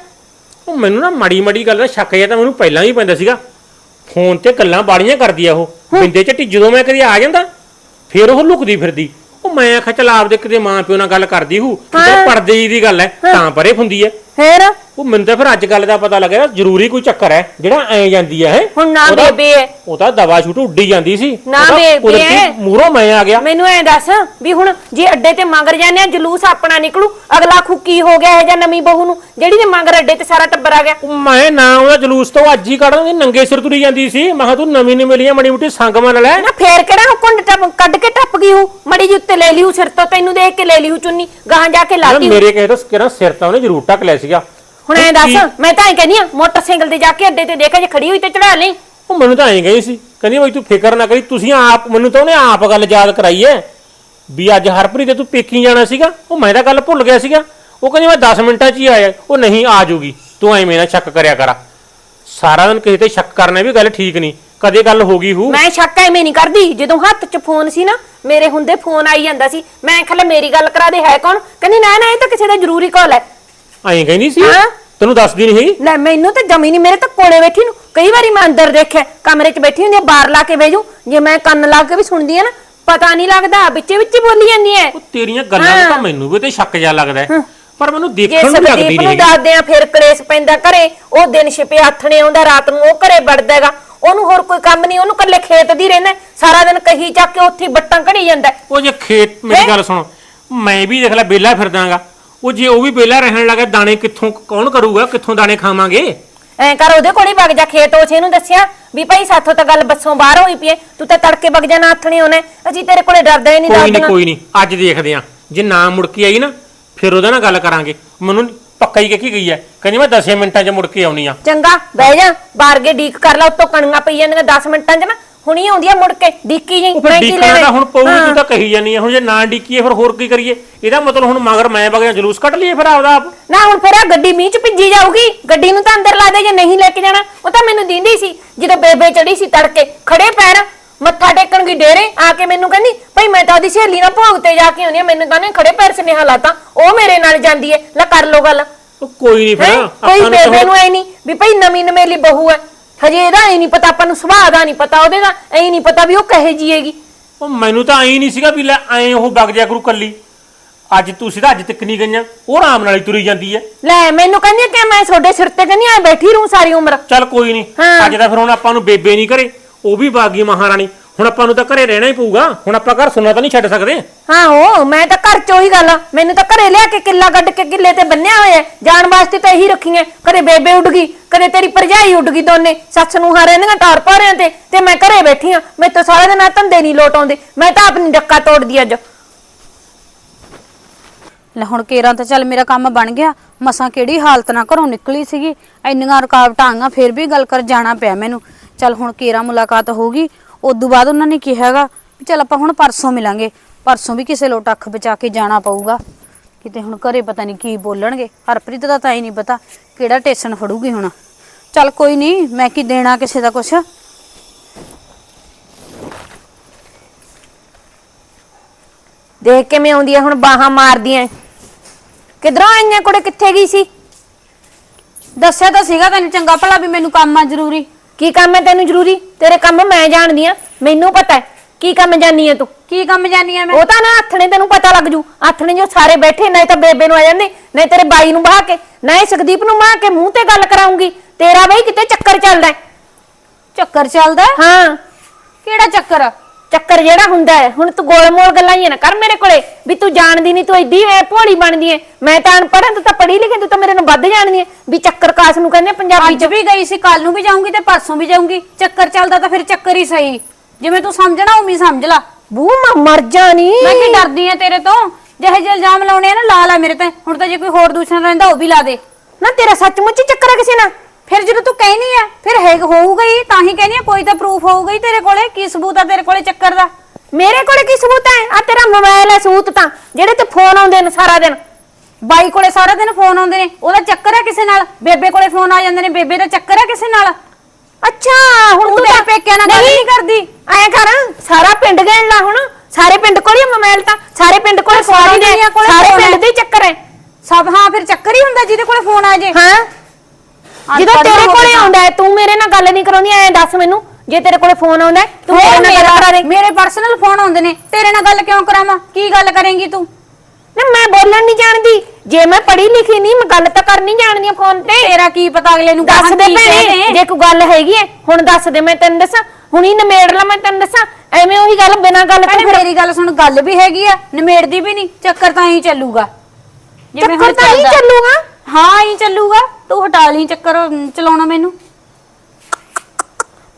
ਉਹ ਮੈਨੂੰ ਨਾ ਮਾੜੀ ਮਾੜੀ ਗੱਲ ਦਾ ਸ਼ੱਕ ਜਿਹਾ ਤਾਂ ਮੈਨੂੰ ਪਹਿਲਾਂ ਹੀ ਪੈਂਦਾ ਸੀਗਾ। ਫੋਨ ਤੇ ਗੱਲਾਂ ਬਾੜੀਆਂ ਕਰਦੀ ਆ ਉਹ। ਬਿੰਦੇ ਝੱਟੀ ਜਦੋਂ ਮੈਂ ਕਦੀ ਆ ਜਾਂਦਾ ਫਿਰ ਉਹ ਲੁਕਦੀ ਫਿਰਦੀ। ਉਹ ਮੈਂ ਆਖਿਆ ਚਲ ਆਪਦੇ ਕਿਤੇ ਮਾਂ ਪਿਓ ਨਾਲ ਗੱਲ ਕਰਦੀ ਹੂ। ਜਿਹੜਾ ਪਰਦੇ ਦੀ ਗੱਲ ਹੈ ਤਾਂ ਪਰੇ ਹੁੰਦੀ ਹੈ। ਫੇਰ? ਉਹ ਮੈਨੂੰ ਤਾਂ ਫਿਰ ਅੱਜ ਗੱਲ ਦਾ ਪਤਾ ਲੱਗਿਆ ਜ਼ਰੂਰੀ ਕੋਈ ਚੱਕਰ ਹੈ ਜਿਹੜਾ ਐ ਜਾਂਦੀ ਹੈ ਹੈਂ। ਹੁਣ ਨਾ ਉਹਦਾ- ਬੇਬੇ ਹੈ। ਉਹ ਤਾਂ ਦਵਾ ਛੂਟ ਉੱਡੀ ਜਾਂਦੀ ਸੀ। ਨਾ ਬੇਬੇ। ਮੂਰੋਂ ਮੈਂ ਆ ਗਿਆ। ਮੈਨੂੰ ਐ ਦੱਸ ਵੀ ਹੁਣ ਜੇ ਅੱਡੇ ਤੇ ਮੰਗਰ ਜਾਂਦੇ ਆ ਜਲੂਸ ਆਪਣਾ ਨਿਕਲੂ ਅਗਲਾ ਖੁੱਕੀ ਹੋ ਗਿਆ ਇਹ ਜਾਂ ਨਵੀਂ ਬਹੂ ਨੂੰ। ਜਿਹੜੀ ਦੇ ਮੰਗਰ ਅੱਡੇ ਤੇ ਸਾਰਾ ਟੱਬਰ ਆ ਗਿਆ। ਉਹ ਮੈਂ ਨਾ ਉਹਦਾ ਜਲੂਸ ਤੋਂ ਅੱਜ ਹੀ ਕੱਢਣ ਦੀ ਨੰਗੇ ਸਿਰ ਤੁਰੀ ਜਾਂਦੀ ਸੀ। ਮੈਂ ਕਿਹਾ ਤੂੰ ਨਵੀਂ ਨਹੀਂ ਮਿਲੀ ਆ ਮੜੀ ਮੁੱਟੀ ਸੰਗ ਮੰਨ ਲੈ। ਨਾ ਫੇਰ ਕਿਹੜਾ ਹੁਕਮ ਟੱਪ ਕੱਢ ਕੇ ਟੱਪ ਗਈ ਹੂ ਮੜੀ ਜੀ ਉੱਤੇ ਲੈ ਲਈ ਹੂ ਸਿਰ ਤੋਂ ਤੈਨੂੰ ਦੇਖ ਕੇ ਲੈ ਲਈ ਹੂ ਚੁੰਨੀ ਗਾਂ ਜਾ ਕੇ ਨਾ ਲਾਤੀ ਹੂ। ਮੇਰੇ ਕਹੇ ਤੋਂ ਕਿਹੜਾ ਸਿਰ ਤਾਂ ਉਹਨੇ ਜ਼ਰੂਰ ਟੱਕ ਲਿਆ ਸੀਗਾ। ਹੁਣ ਐ ਦੱਸ ਮੈਂ ਤਾਂ ਐ ਕਹਿੰਦੀ ਆ ਮੋਟਰਸਾਈਕਲ ਤੇ ਜਾ ਕੇ ਅੱਡੇ ਤੇ ਦੇਖਿਆ ਜੇ ਖੜੀ ਹੋਈ ਤੇ ਚੜਾ ਲਈ। ਉਹ ਮੈਨੂੰ ਤਾਂ ਐਂ ਗਈ ਸੀ ਕਹਿੰਦੀ ਬਈ ਤੂੰ ਫਿਕਰ ਨਾ ਕਰੀ ਤੁਸੀਂ ਆਪ ਮੈਨੂੰ ਤਾਂ ਉਹਨੇ ਆਪ ਗੱਲ ਯਾਦ ਕਰਾਈ ਐ। ਵੀ ਅੱਜ ਹਰਪ੍ਰੀਤ ਤੂੰ ਪੇਕੀ ਜਾਣਾ ਸੀਗਾ ਉਹ ਮੈਂ ਤਾਂ ਗੱਲ ਭੁੱਲ ਗਿਆ ਸੀਗਾ। ਉਹ ਕਹਿੰਦੀ ਮੈਂ 10 ਮਿੰਟਾਂ 'ਚ ਹੀ ਆਇਆ ਉਹ ਨਹੀਂ ਆ ਜਾਊਗੀ ਤੂੰ ਐਵੇਂ ਨਾ ਸ਼ੱਕ ਕਰਿਆ ਕਰ। ਸਾਰਾ ਦਿਨ ਕਿਸੇ ਤੇ ਸ਼ੱਕ ਕਰਨਾ ਵੀ ਗੱਲ ਠੀਕ ਨਹੀਂ ਕਦੇ ਗੱਲ ਹੋ ਗਈ ਹੂ ਮੈਂ ਸ਼ੱਕ ਐਵੇਂ ਨਹੀਂ ਕਰਦੀ ਜਦੋਂ ਹੱਥ 'ਚ ਫੋਨ ਸੀ ਨਾ ਮੇਰੇ ਹੁੰਦੇ ਫੋਨ ਆਈ ਜਾਂਦਾ ਸੀ ਮੈਂ ਖਲੇ ਮੇਰੀ ਗੱਲ ਕਰਾ ਦੇ ਹੈ ਕੌਣ? ਕਹਿੰਦੀ ਨਾ ਨਾ ਇਹ ਤਾਂ ਕਿਸੇ ਦਾ ਜ਼ਰੂਰੀ ਕਾਲ ਹੈ ਐਂ ਕਹਿੰਦੀ ਸੀ ਹਾਂ। ਤੈਨੂੰ ਦੱਸਦੀ ਨਹੀਂ ਲੈ ਮੈਨੂੰ ਤਾਂ ਜਮੀ ਨਹੀਂ ਮੇਰੇ ਤਾਂ ਕੋਲੇ ਬੈਠੀ ਨੂੰ ਕਈ ਵਾਰੀ ਮੈਂ ਅੰਦਰ ਦੇਖਿਆ ਕਮਰੇ 'ਚ ਬੈਠੀ ਹੁੰਦੀ ਆ ਬਾਹਰ ਲਾ ਕੇ ਬੈਜੂ ਜੇ ਮੈਂ ਕੰਨ ਲਾ ਕੇ ਵੀ ਸੁਣਦੀ ਆ ਨਾ ਪਤਾ ਨਹੀਂ ਲੱਗਦਾ ਵਿੱਚੇ ਵਿੱਚੇ ਬੋਲੀ ਜਾਂਦੀ ਐ। ਉਹ ਤੇਰੀਆਂ ਗੱਲਾਂ ਤੋਂ ਤਾਂ ਮੈਨੂੰ ਵੀ ਤੇ ਸ਼ੱਕ ਜਿਹਾ ਲੱਗਦਾ ਹੈ। ਪਰ ਮੈਨੂੰ ਜੇ ਦੇਖਣ ਨੂੰ ਲੱਗਦੀ ਸੰਦੀਪ ਨਹੀਂ ਨੂੰ ਹੈਗੀ। ਦੱਸਦੇ ਆ ਫਿਰ ਕਲੇਸ਼ ਪੈਂਦਾ ਘਰੇ ਉਹ ਦਿਨ ਛਿਪੇ ਨੇ ਆਉਂਦਾ ਰਾਤ ਨੂੰ ਉਹ ਘਰੇ ਵੜਦਾ ਹੈਗਾ। ਉਹਨੂੰ ਹੋਰ ਕੋਈ ਕੰਮ ਨਹੀਂ ਉਹਨੂੰ ਕੱਲੇ ਖੇਤ ਦੀ ਰਹਿੰਦਾ ਸਾਰਾ ਦਿਨ ਕਹੀ ਚੱਕ ਕੇ ਉੱਥੇ ਹੀ ਬੱਟਾਂ ਘੜੀ ਜਾਂਦਾ ਉਹ ਜੇ ਖੇਤ ਮੇਰੀ? ਗੱਲ ਸੁਣ ਮੈਂ ਵੀ ਦੇਖ ਲੈ ਬੇਲਾ ਫਿਰਦਾਗਾ। ਉਹ ਜੇ ਉਹ ਵੀ ਬੇਲਾ ਰਹਿਣ ਲੱਗਾ ਦਾਣੇ ਕਿੱਥੋਂ ਕੌਣ ਕਰੂਗਾ ਕਿੱਥੋਂ ਦਾਣੇ ਖਾਵਾਂਗੇ? ਐ ਕਰ ਉਹਦੇ ਕੋਲ ਹੀ ਵਗ ਜਾ ਖੇਤ ਉਹ ਇਹਨੂੰ ਦੱਸਿਆ ਵੀ ਭਾਈ ਸਾਥੋਂ ਤਾਂ ਗੱਲ ਬੱਸੋਂ ਬਾਹਰ ਹੋਈ ਪਈ ਐ ਤੂੰ ਤਾਂ ਤੜਕੇ ਵਗ ਜਾਣਾ ਆਥਣੇ ਹੋਣਾ ਅਸੀਂ ਤੇਰੇ ਕੋਲੇ ਡਰਦੇ ਹੀ ਨਹੀਂ ਕੋਈ ਨਹੀਂ ਕੋਈ ਨਹੀਂ ਅੱਜ ਦੇਖਦੇ ਆ। ਜੇ ਨਾ ਮੁੜ ਕੇ ਆਈ ਨਾ ਫਿਰ ਉਹਦੇ ਨਾਲ ਗੱਲ ਕਰਾਂਗੇ। ਮੈਨੂੰ ਪੱਕਾ ਹੀ ਕਹਿ ਗਈ ਹੈ ਕਹਿੰਦੀ ਮੈਂ 10 ਮਿੰਟਾਂ 'ਚ ਮੁੜ ਕੇ ਆਉਣੀ ਆ। ਚੰਗਾ ਬਹਿ ਜਾ ਬਾਹਰ ਕੇ ਡੀਕ ਕਰ ਲਾ ਉੱਤੋਂ ਕਣੀਆਂ ਪਈ ਜਾਂਦੀਆਂ 10 ਮਿੰਟਾਂ 'ਚ ਨਾ ਹੁਣੀ ਆਉਂਦੀ ਆ ਮੁੜ ਕੇ ਡੀਕੀ ਜੀ ਉਹ ਫਿਰ ਡੀਕਣਾ ਤਾਂ ਹੁਣ ਪਊਗੀ ਤੂੰ ਤਾਂ ਕਹੀ ਜਾਨੀ ਆ ਹੁਣ ਜੇ ਨਾ ਡੀਕੀਏ ਫਿਰ ਹੋਰ ਕੀ ਕਰੀਏ? ਇਹਦਾ ਮਤਲਬ ਹੁਣ ਮਗਰ ਮੈਂ ਵਗਿਆ ਜਲੂਸ ਕੱਢ ਲਈਏ ਫਿਰ ਆਪਦਾ ਆਪ। ਨਾ ਹੁਣ ਫਿਰ ਆ ਗੱਡੀ ਮੀਂਹ 'ਚ ਭਿੱਜੀ ਜਾਊਗੀ ਗੱਡੀ ਨੂੰ ਤਾਂ ਅੰਦਰ ਲਾ ਦੇ ਜੇ ਨਹੀਂ ਲੈ ਕੇ ਜਾਣਾ ਉਹ ਤਾਂ ਮੈਨੂੰ ਦਿੰਦੀ ਸੀ ਜਦੋਂ ਬੇਬੇ ਚੜੀ ਸੀ ਤੜਕੇ ਖੜੇ ਪੈਰ ਮੱਥਾ ਟੇਕਣ ਗਈ ਡੇਰੇ ਆ ਕੇ ਮੈਨੂੰ ਕਹਿੰਦੀ ਭਈ ਮੈਂ ਤਾਂ ਉਹਦੀ ਸਹੇਲੀ ਨਾਲ ਭੋਗ ਤੇ ਜਾ ਕੇ ਆਉਣੀ ਆ ਮੈਨੂੰ ਤਾਂ ਨੇ ਖੜੇ ਪੈਰ ਸੁਨੇਹਾ ਲਾਤਾ ਉਹ ਮੇਰੇ ਨਾਲ ਜਾਂਦੀ ਏ ਲੈ ਕਰ ਲੋ ਗੱਲ। ਉਹ ਕੋਈ ਨਹੀਂ ਫਿਰ ਹੈਂ? ਕੋਈ ਆਪਾਂ ਨੂੰ ਤਾਂ ਬੇਬੇ ਹੁਣ- ਨੂੰ ਐ ਨਹੀਂ ਵੀ ਭਈ ਨਵੀਂ ਨਵੇਲੀ ਬਹੂ ਐ। ਹਜੇ ਇਹਦਾ ਐ ਨਹੀਂ ਪਤਾ ਆਪਾਂ ਨੂੰ ਸੁਭਾਅ ਦਾ ਨਹੀਂ ਪਤਾ ਉਹਦੇ ਦਾ ਐ ਨਹੀਂ ਪਤਾ ਵੀ ਉਹ ਕਹੇ ਜੀਏਗੀ ਉਹ ਮੈਨੂੰ ਤਾਂ ਐਂ ਨਹੀਂ ਸੀਗਾ ਵੀ ਲੈ ਐਂ ਉਹ ਵਗ ਜਾ ਕਰੂ ਕੱਲੀ। ਅੱਜ ਤੁਸੀਂ ਤਾਂ ਅੱਜ ਤੱਕ ਨਹੀਂ ਗਈਆਂ ਉਹ ਆਰਾਮ ਨਾਲ ਹੀ ਤੁਰੀ ਜਾਂਦੀ ਹੈ। ਲੈ ਮੈਨੂੰ ਕਹਿੰਦੀ ਆ ਕਿ ਮੈਂ ਤੁਹਾਡੇ ਸਿਰ ਤੇ ਕਹਿੰਦੀ ਐ ਬੈਠੀ ਰਹੂੰ ਸਾਰੀ ਉਮਰ। ਚੱਲ ਕੋਈ ਨਹੀਂ ਹਾਂ। ਅੱਜ ਤਾਂ ਫਿਰ ਹੁਣ ਆਪਾਂ ਨੂੰ ਬੇਬੇ ਨਹੀਂ ਕਰੇ ਉਹ ਵੀ ਬਾਗੀ ਮਹਾਰਾਣੀ। ਹੁਣ ਆਪਾਂ ਨੂੰ ਤਾਂ ਘਰੇ ਰਹਿਣਾ ਹੀ ਪਊਗਾ। ਹੁਣ ਆਪਾਂ ਘਰ ਸੁਣਨਾ ਤਾਂ ਨਹੀਂ ਛੱਡ ਸਕਦੇ। ਹਾਂ ਉਹ ਮੈਂ ਤਾਂ ਘਰ ਚ ਉਹੀ ਗੱਲ ਆ। ਮੈਨੂੰ ਤਾਂ ਘਰੇ ਲਿਆ ਕੇ ਕਿੱਲਾ ਕੱਢ ਕੇ ਕਿੱਲੇ ਤੇ ਬੰਨਿਆ ਹੋਇਆ ਹੈ। ਜਾਣ ਵਾਸਤੇ ਤਾਂ ਇਹੀ ਰੱਖੀਆਂ ਕਦੇ ਬੇਬੇ ਉੱਡ ਗਈ ਕਦੇ ਤੇਰੀ ਭਰਜਾਈ ਉੱਡ ਗਈ ਦੋਨੇ। ਸੱਸ ਨੂੰ ਹਾਰੇ ਇਹਨਾਂ ਟਾਰ ਪਾਰਿਆਂ ਤੇ ਤੇ ਮੈਂ ਘਰੇ ਬੈਠੀ ਆ ਮੈਂ ਤਾਂ ਸਾਰਾ ਦਿਨ ਆ ਧੰਦੇ ਨਹੀਂ ਲੋਟ ਆਉਂਦੇ। ਮੈਂ ਤਾਂ ਆਪਣੀ ਡੱਕਾ ਤੋੜਦੀ ਅੱਜ। ਲੈ ਹੁਣ ਕੇਰਾਂ ਤਾਂ ਚੱਲ ਮੇਰਾ ਕੰਮ ਬਣ ਗਿਆ। ਮਸਾਂ ਕਿਹੜੀ ਹਾਲਤ ਨਾਲ ਘਰੋਂ ਨਿਕਲੀ ਸੀਗੀ। ਇੰਨੀਆਂ ਰੁਕਾਵਟਾਂ ਆਈਆਂ ਫਿਰ ਵੀ ਗੱਲ ਕਰ ਜਾਣਾ ਪਿਆ ਮੈਨੂੰ। ਚੱਲ ਹੁਣ ਕੇਰਾਂ ਮੁਲਾਕਾਤ ਹੋਊਗੀ ਉਦੋਂ ਬਾਅਦ ਉਹਨਾਂ ਨੇ ਕਿਹਾਗਾ ਵੀ ਚੱਲ ਆਪਾਂ ਹੁਣ ਪਰਸੋਂ ਮਿਲਾਂਗੇ। ਪਰਸੋਂ ਵੀ ਕਿਸੇ ਲੋਟ ਅੱਖ ਬਚਾ ਕੇ ਜਾਣਾ ਪਊਗਾ। ਕਿਤੇ ਹੁਣ ਘਰੇ ਪਤਾ ਨਹੀਂ ਕੀ ਬੋਲਣਗੇ। ਹਰਪ੍ਰੀਤ ਦਾ ਤਾਂ ਹੀ ਨਹੀਂ ਪਤਾ ਕਿਹੜਾ ਟੇਸ਼ਨ ਫੜੂਗੀ ਹੁਣ। ਚੱਲ ਕੋਈ ਨਹੀਂ ਮੈਂ ਕੀ ਦੇਣਾ ਕਿਸੇ ਦਾ ਕੁਛ? ਦੇਖ ਕਿਵੇਂ ਆਉਂਦੀ ਆ ਹੁਣ ਬਾਹਾਂ ਮਾਰਦੀਆਂ। ਕਿਧਰੋਂ ਆਈਆਂ ਕੁੜੇ, ਕਿੱਥੇ ਗਈ ਸੀ? ਦੱਸਿਆ ਤਾਂ ਸੀਗਾ ਤੈਨੂੰ ਚੰਗਾ ਭਲਾ ਵੀ ਮੈਨੂੰ ਕੰਮ ਆ ਜ਼ਰੂਰੀ। ਕੀ ਕੰਮ ਹੈ ਤੈਨੂੰ ਜ਼ਰੂਰੀ? ਤੇਰੇ ਕੰਮ ਮੈਂ ਜਾਣਦੀ ਆ ਮੈਨੂੰ ਪਤਾ ਹੈ ਕੀ ਕੰਮ ਜਾਨੀ ਆ ਤੂੰ। ਕੀ ਕੰਮ ਜਾਨੀ ਆ ਮੈਂ? ਉਹ ਤਾਂ ਨਾ ਆਥਣੇ ਤੈਨੂੰ ਪਤਾ ਲੱਗ ਜੂ। ਆਥਣੇ ਜੋ ਸਾਰੇ ਬੈਠੇ ਨਹੀਂ ਤਾਂ ਬੇਬੇ ਨੂੰ ਆ ਜਾਂਦੇ ਨਹੀਂ ਤੇਰੇ ਬਾਈ ਨੂੰ ਬਾਹ ਕੇ ਨਹੀਂ ਸੁਖਦੀਪ ਨੂੰ ਬਾਹ ਕੇ ਮੂੰਹ ਤੇ ਗੱਲ ਕਰਾਉਂਗੀ। ਤੇਰਾ ਬਈ ਕਿਤੇ ਚੱਕਰ ਚੱਲਦਾ ਹੈ। ਚੱਕਰ ਚੱਲਦਾ ਹੈ? ਹਾਂ। ਕਿਹੜਾ ਚੱਕਰ? ਆ? ਚੱਕਰ ਜਿਹੜਾ ਹੁੰਦਾ ਹੈ ਹੁਣ ਤੂੰ ਗੋਲ ਮੋਲ ਗੱਲਾਂ ਹੀ ਨਾ ਕਰ ਮੇਰੇ ਕੋਲੇ ਵੀ ਤੂੰ ਜਾਣਦੀ ਨਹੀਂ ਤੂੰ ਏਡੀ ਐ ਭੋਲੀ ਬਣਦੀ ਐ ਮੈਂ ਤਾਂ ਅਨਪੜ੍ਹ ਤੂੰ ਤਾਂ ਪੜ੍ਹੀ ਲਿਖੀ ਤੂੰ ਤਾਂ ਮੇਰੇ ਨਾਲ ਵੱਧ ਜਾਣਦੀ ਐ ਵੀ ਚੱਕਰ ਕਾਸ ਨੂੰ ਕਹਿੰਦੇ ਆ ਪੰਜਾਬੀ ਅੱਜ ਵੀ ਗਈ ਸੀ ਕੱਲ ਨੂੰ ਵੀ ਜਾਊਂਗੀ ਤੇ ਪਰਸੋਂ ਵੀ ਜਾਊਂਗੀ। ਚੱਕਰ ਚੱਲਦਾ ਤਾਂ ਫਿਰ ਚੱਕਰ ਹੀ ਸਹੀ। ਜਿਵੇਂ ਤੂੰ ਸਮਝਣਾ ਉਵੇਂ ਹੀ ਸਮਝ ਲਾ। ਬੂ ਮੈਂ ਮਰ ਜਾਣੀ। ਮੈਂ ਕੀ ਡਰਦੀ ਆ ਤੇਰੇ ਤੋਂ? ਜਿਹੇ ਜਿਹੇ ਇਲਜ਼ਾਮ ਲਾਉਣੇ ਆ ਨਾ ਲਾ ਲਾ ਮੇਰੇ ਤੇ। ਹੁਣ ਤਾਂ ਜੇ ਕੋਈ ਹੋਰ ਦੂਸਰਾ ਰਹਿੰਦਾ ਉਹ ਵੀ ਲਾ ਦੇ। ਨਾ ਤੇਰਾ ਸੱਚਮੁੱਚ ਹੀ ਚੱਕਰ ਹੈ ਕਿਸੇ ਨਾਲ। ਫਿਰ ਜਦੋਂ ਤੂੰ ਕਹਿਨੀ ਆ ਫਿਰ ਹੈ ਹੋਊਗਾ ਹੀ ਤਾਂ ਹੀ ਕਹਿਨੀ ਆ ਕੋਈ ਤਾਂ ਪ੍ਰੂਫ ਹੋਊਗਾ ਹੀ ਤੇਰੇ ਕੋਲੇ ਕੀ ਸਬੂਤ ਆ ਤੇਰੇ ਕੋਲੇ ਚੱਕਰ ਦਾ? ਮੇਰੇ ਕੋਲੇ ਕੀ ਸਬੂਤ ਹੈ ਆ ਤੇਰਾ ਮੋਬਾਈਲ ਹੈ ਸਬੂਤ ਤਾਂ ਜਿਹੜੇ ਤੇ ਫੋਨ ਆਉਂਦੇ ਨੇ ਸਾਰਾ ਦਿਨ। ਬਾਈ ਕੋਲੇ ਸਾਰਾ ਦਿਨ ਫੋਨ ਆਉਂਦੇ ਨੇ ਉਹਦਾ ਚੱਕਰ ਆ ਕਿਸੇ ਨਾਲ? ਬੇਬੇ ਕੋਲੇ ਫੋਨ ਆ ਜਾਂਦੇ ਨੇ ਬੇਬੇ ਦਾ ਚੱਕਰ ਆ ਕਿਸੇ ਨਾਲ? ਅੱਛਾ ਹੁਣ ਤੂੰ ਤੂੰ ਪੇਕਿਆਂ ਨਾਲ ਗੱਲ ਨਹੀਂ ਕਰਦੀ। ਐ ਕਰ ਸਾਰਾ ਪਿੰਡ ਗੈਣ ਲਾ ਹੁਣ ਸਾਰੇ ਪਿੰਡ ਕੋਲ ਹੀ ਮੋਬਾਈਲ ਤਾਂ ਸਾਰੇ ਪਿੰਡ ਕੋਲੇ ਫੋਨ ਹੀ ਨੇ ਸਾਰੇ ਪਿੰਡ ਹੈ। ਦੇ ਹੀ ਚੱਕਰ ਹੈ ਸਭ ਹਾਂ ਫਿਰ ਚੱਕਰ ਹੀ ਹੁੰਦਾ ਜਿਹਦੇ ਕੋਲੇ ਫੋਨ ਆ ਜੇ। ਹਾਂ। ਜਦੋਂ ਤੇਰੇ ਕੋਲੇ ਆਉਂਦਾ ਹੈ ਤੂੰ ਮੇਰੇ ਨਾਲ ਗੱਲ ਨਹੀਂ ਕਰਾਉਂਦੀ ਐ ਦੱਸ ਮੈਨੂੰ ਜੇ ਤੇਰੇ ਕੋਲੇ ਫੋਨ ਆਉਂਦਾ ਹੈ, ਤੂੰ ਮੇਰੇ ਨਾਲ ਗੱਲ ਕਰਾ ਮੇਰੇ ਪਰਸਨਲ ਫੋਨ ਆਉਂਦੇ ਨੇ ਤੇਰੇ ਨਾਲ ਗੱਲ ਕਿਉਂ ਕਰਾਵਾਂ? ਕੀ ਗੱਲ ਕਰੇਂਗੀ ਤੂੰ? ਨਾ ਮੈਂ ਬੋਲਣ ਨਹੀਂ ਜਾਣਦੀ ਜੇ ਮੈਂ ਪੜ੍ਹੀ ਲਿਖੀ ਨਹੀਂ ਮੈਂ ਗੱਲ ਤਾਂ ਕਰਨੀ ਜਾਣਦੀ ਆ ਫੋਨ ਤੇ। ਤੇਰਾ ਕੀ ਪਤਾ ਅਗਲੇ ਨੂੰ ਦੱਸ ਦੇ ਭੈਣੇ। ਜੇ ਕੋਈ ਗੱਲ ਹੈਗੀ ਐ ਹੁਣ ਦੱਸ ਦੇ ਮੈਂ ਤੈਨੂੰ ਦੱਸਾਂ ਹੁਣੀ ਨਮੇੜ ਲਾ ਮੈਂ ਤੈਨੂੰ ਦੱਸਾਂ ਐਵੇਂ ਉਹੀ ਗੱਲ ਬਿਨਾਂ ਗੱਲ ਤੋਂ ਫਿਰ ਮੇਰੀ ਗੱਲ ਸੁਣ ਗੱਲ ਵੀ ਹੈਗੀ ਆ ਨਿਮੇੜਦੀ ਵੀ ਨਹੀਂ ਚੱਕਰ ਤਾਂ ਹੀ ਚੱਲੂਗਾ। ਚੱਕਰ ਤਾਂ ਹੀ। ਚੱਲੂਗਾ। ਹਾਂ ਹੀ ਚੱਲੂਗਾ। ਤੂੰ ਹਟਾ ਲਈ ਚੱਕਰ ਅਮ, ਚਲਾਉਣਾ ਮੈਨੂੰ।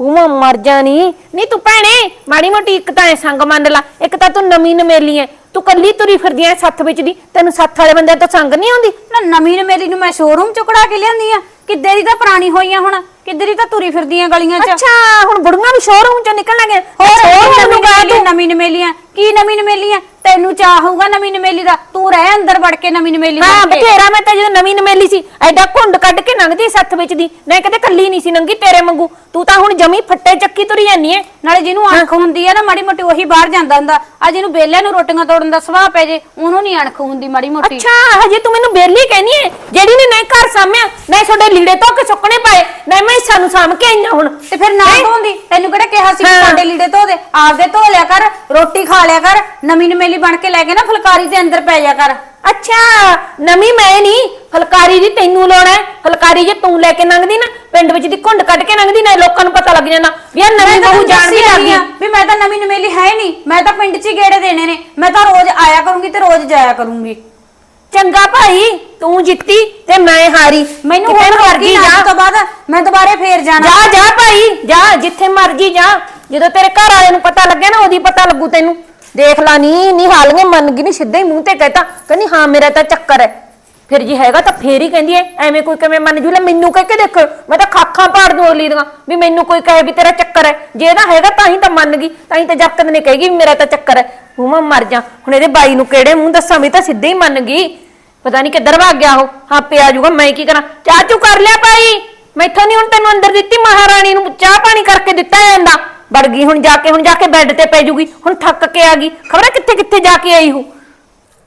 ਉਹ ਮਰ ਜਾਣੀ ਨਹੀਂ ਤੂੰ ਭੈਣੇ ਮਾੜੀ ਮੋਟੀ ਇੱਕ ਤਾਂ ਐ ਸੰਗ ਮੰਨ ਲਾ ਇੱਕ ਤਾਂ ਤੂੰ ਨਵੀਂ ਨਮੇਲੀ ਐ। ਤੂੰ ਕੱਲੀ ਤੁਰੀ ਫਿਰਦੀ ਐ ਸੱਥ ਵਿੱਚ ਦੀ ਤੈਨੂੰ ਸੱਥ ਵਾਲੇ ਬੰਦੇ ਤੋਂ ਸੰਗ ਨਹੀਂ ਆਉਂਦੀ? ਨਾ ਨਵੀਂ ਨੇ ਮੇਰੀ ਨੂੰ ਮੈਂ ਸ਼ੋਰੂਮ ਚ ਕਢਾ ਕੇ ਲਿਆਂਦੀ ਆ। ਕਿੱਦੇ ਦੀ ਤਾਂ ਪੁਰਾਣੀ ਹੋਈ ਆ ਹੁਣ? ਕਿੱਦੇ ਦੀ ਤਾਂ ਤੁਰੀ ਫਿਰਦੀ ਆ ਗਲੀਆਂ ਚ? ਅੱਛਾ ਹੁਣ ਬੁੜੀਆਂ ਵੀ ਸ਼ੋਰੂਮ ਚੋਂ ਨਿਕਲ ਲੱਗੇ ਹੋਰ ਗਾ ਨਵੀਂ ਨਵੀਂ ਨਮੇਲੀਆਂ ਕੀ ਨਵੀਂ ਨਮੇਲੀਆਂ ਤੈਨੂੰ ਚਾਹ ਹੋਊਗਾ ਨਵੀਂ ਨਮੇਲੀ ਦਾ। ਤੂੰ ਰਹਿ ਅੰਦਰ ਵੜ ਕੇ ਨਵੀਂ ਨਮੇਲੀ ਹਾਂ ਬਣ ਕੇ। ਬਥੇਰਾ ਮੈਂ ਤਾਂ ਜਦੋਂ ਨਵੀਂ ਨਮੇਲੀ ਸੀ ਐਡਾ ਘੁੰਡ ਕੱਢ ਕੇ ਲੰਘਦੀ ਸੱਥ ਵਿੱਚ ਦੀ। ਮੈਂ ਕਦੇ ਕੱਲੀ ਨਹੀਂ ਸੀ ਨੰਗੀ ਤੇਰੇ ਵਾਂਗੂ। ਤੂੰ ਤਾਂ ਹੁਣ ਜਮੀ ਫੱਟੇ ਚੱਕੀ ਤੁਰੀ ਜਾਂਦੀ ਐ। ਨਾਲੇ ਜਿਹਨੂੰ ਅਣਖ ਹੁੰਦੀ ਆ ਨਾ ਮਾੜੀ ਮੋਟੀ ਉਹੀ ਬਾਹਰ ਜਾਂਦਾ ਹੁੰਦਾ। ਆ ਜਿਹਨੂੰ ਬੇਲਿਆਂ ਨੂੰ ਰੋਟੀਆਂ ਤੋੜਨ ਦਾ ਸੁਭਾਅ ਪੈ ਜੇ ਉਹਨੂੰ ਨਹੀਂ ਅਣਖ ਹੁੰਦੀ ਮਾੜੀ ਮੋਟੀ। ਅੱਛਾ ਹਜੇ ਤੂੰ ਮੈਨੂੰ ਬੇਲੀ ਕਹਿਨੀ ਐ। ਜਿਹੜੀ ਨੇ ਨਹੀਂ ਘਰ ਸਾਂਭਿਆ ਨਹੀਂ ਤੁਹਾਡੇ ਲੀੜੇ ਧੋ ਕੇ ਸੁੱਕਣੇ ਪਏ। ਨਹੀਂ ਮੈਂ ਸਾਨੂੰ ਸਾਂਭ ਕੇ ਆਈਆਂ ਹੁਣ। ਤੇ ਫਿਰ ਨਾ ਧੋਂਦੀ। ਤੈਨੂੰ ਕਿਹੜਾ ਕਿਹਾ ਸੀ ਕਿ ਹਾਂ। ਸਾਡੇ ਲੀੜੇ ਧੋ ਦੇ? ਆਪਦੇ ਧੋ ਲਿਆ ਕਰ। ਰੋਟੀ ਖਾ ਲਿਆ ਕਰ ਨਵੀਂ ਨਮੇਲੀ ਬਣ ਕੇ ਲੈ ਕੇ ਨਾ ਫੁਲਕਾਰੀ ਦੇ ਅੰਦਰ ਪੈ ਜਾ ਕਰ। ਅੱਛਾ ਨਵੀਂ ਮੈਂ ਨਹੀਂ ਫਲਕਾਰੀ ਦੀ ਤੈਨੂੰ ਲਾਉਣਾ ਹੈ। ਫਲਕਾਰੀ ਜੇ ਤੂੰ ਲੈ ਕੇ ਲੰਘਦੀ ਨਾ ਪਿੰਡ ਵਿੱਚ ਦੀ ਘੁੰਡ ਕੱਢ ਕੇ ਲੰਘਦੀ ਨਾ ਲੋਕਾਂ ਨੂੰ ਪਤਾ ਲੱਗ ਜਾਂਦਾ ਵੀ ਇਹ ਨਵੀਂ ਬਹੂ ਜਾਣ ਦੀ ਲੱਗੀ। ਵੀ ਮੈਂ ਤਾਂ ਨਵੀਂ ਨਮੇਲੀ ਹੈ ਨਹੀਂ। ਮੈਂ ਤਾਂ ਪਿੰਡ 'ਚ ਹੀ ਗੇੜੇ ਦੇਣੇ ਨੇ। ਮੈਂ ਤਾਂ ਰੋਜ਼ ਆਇਆ ਕਰੂੰਗੀ ਤੇ ਰੋਜ਼ ਜਾਇਆ ਕਰੂੰਗੀ। ਚੰਗਾ ਭਾਈ ਤੂੰ ਜਿੱਤੀ ਤੇ ਮੈਂ ਹਾਰੀ। ਮੈਨੂੰ ਹੁਣ ਮਰਜ਼ੀ ਜਾ। ਤੋਂ ਬਾਅਦ ਮੈਂ ਦੁਬਾਰੇ ਫੇਰ ਜਾਣਾ। ਜਾ ਜਾ ਭਾਈ ਜਾ ਜਿੱਥੇ ਮਰਜ਼ੀ ਜਾ। ਜਦੋਂ ਤੇਰੇ ਘਰ ਵਾਲੇ ਨੂੰ ਪਤਾ ਲੱਗਿਆ ਨਾ ਉਹਦੀ ਪਤਾ ਲੱਗੂ ਤੈਨੂੰ। ਦੇਖ ਲਾ ਨੀ ਨੀ ਹਾਲੀਆਂ ਮੰਨ ਗਈ ਨੀ ਸਿੱਧਾ ਹੀ ਮੂੰਹ ਤੇ ਕਹਿਤਾ, ਕਹਿੰਦੀ, ਹਾਂ, ਮੇਰਾ ਤਾਂ ਚੱਕਰ ਹੈ। ਫਿਰ ਜੀ ਹੈਗਾ ਤਾਂ ਫੇਰ ਹੀ ਕਹਿੰਦੀ ਐ ਐਵੇਂ ਕੋਈ ਕਿਵੇਂ ਮੰਨ ਜੂ? ਲੈ, ਮੈਨੂੰ ਕਹਿ ਕੇ ਦੇਖ, ਮੈਂ ਤਾਂ ਖਾਖਾਂ ਪਾੜ ਦੂ ਅਗਲੀ ਦੀਆਂ, ਵੀ ਮੈਨੂੰ ਕੋਈ ਕਹੇ ਵੀ ਤੇਰਾ ਚੱਕਰ ਹੈ। ਜੇ ਇਹਦਾ ਹੈਗਾ ਤਾਂ ਹੀ ਤਾਂ ਮੰਨ ਗਈ ਤਾਂ ਹੀ ਤਾਂ ਜੱਕਦ ਨੇ ਕਹੇਗੀ ਵੀ ਮੇਰਾ ਤਾਂ ਚੱਕਰ ਹੈ। ਹੂੰ ਮਰ ਜਾ। ਹੁਣ ਇਹਦੇ ਬਾਈ ਨੂੰ ਕਿਹੜੇ ਮੂੰਹ ਦੱਸਾਂ ਵੀ ਤਾਂ ਸਿੱਧੇ ਹੀ ਮੰਨ ਗਈ ਪਤਾ ਨਹੀਂ ਕਿੱਧਰ ਭੱਗ ਗਿਆ ਉਹ। ਹਾਂ ਪਿਆ ਜੂਗਾ, ਮੈਂ ਕੀ ਕਰਾਂ? ਚਾਚੂ ਕਰ ਲਿਆ ਭਾਈ। ਮੈਥੋਂ ਨਹੀਂ ਹੁਣ ਤੈਨੂੰ ਅੰਦਰ ਦਿੱਤੀ, ਮਹਾਰਾਣੀ ਨੂੰ ਚਾਹ ਪਾਣੀ ਕਰਕੇ ਦਿੱਤਾ ਜਾਂਦਾ। ਵੜ ਗਈ, ਹੁਣ ਜਾ ਕੇ, ਹੁਣ ਜਾ ਕੇ ਬੈੱਡ ਤੇ ਪੈ ਜੂਗੀ, ਹੁਣ ਥੱਕ ਕੇ ਆ ਗਈ। ਖਬਰ ਕਿੱਥੇ ਕਿੱਥੇ ਜਾ ਕੇ ਆਈ ਹੂੰ?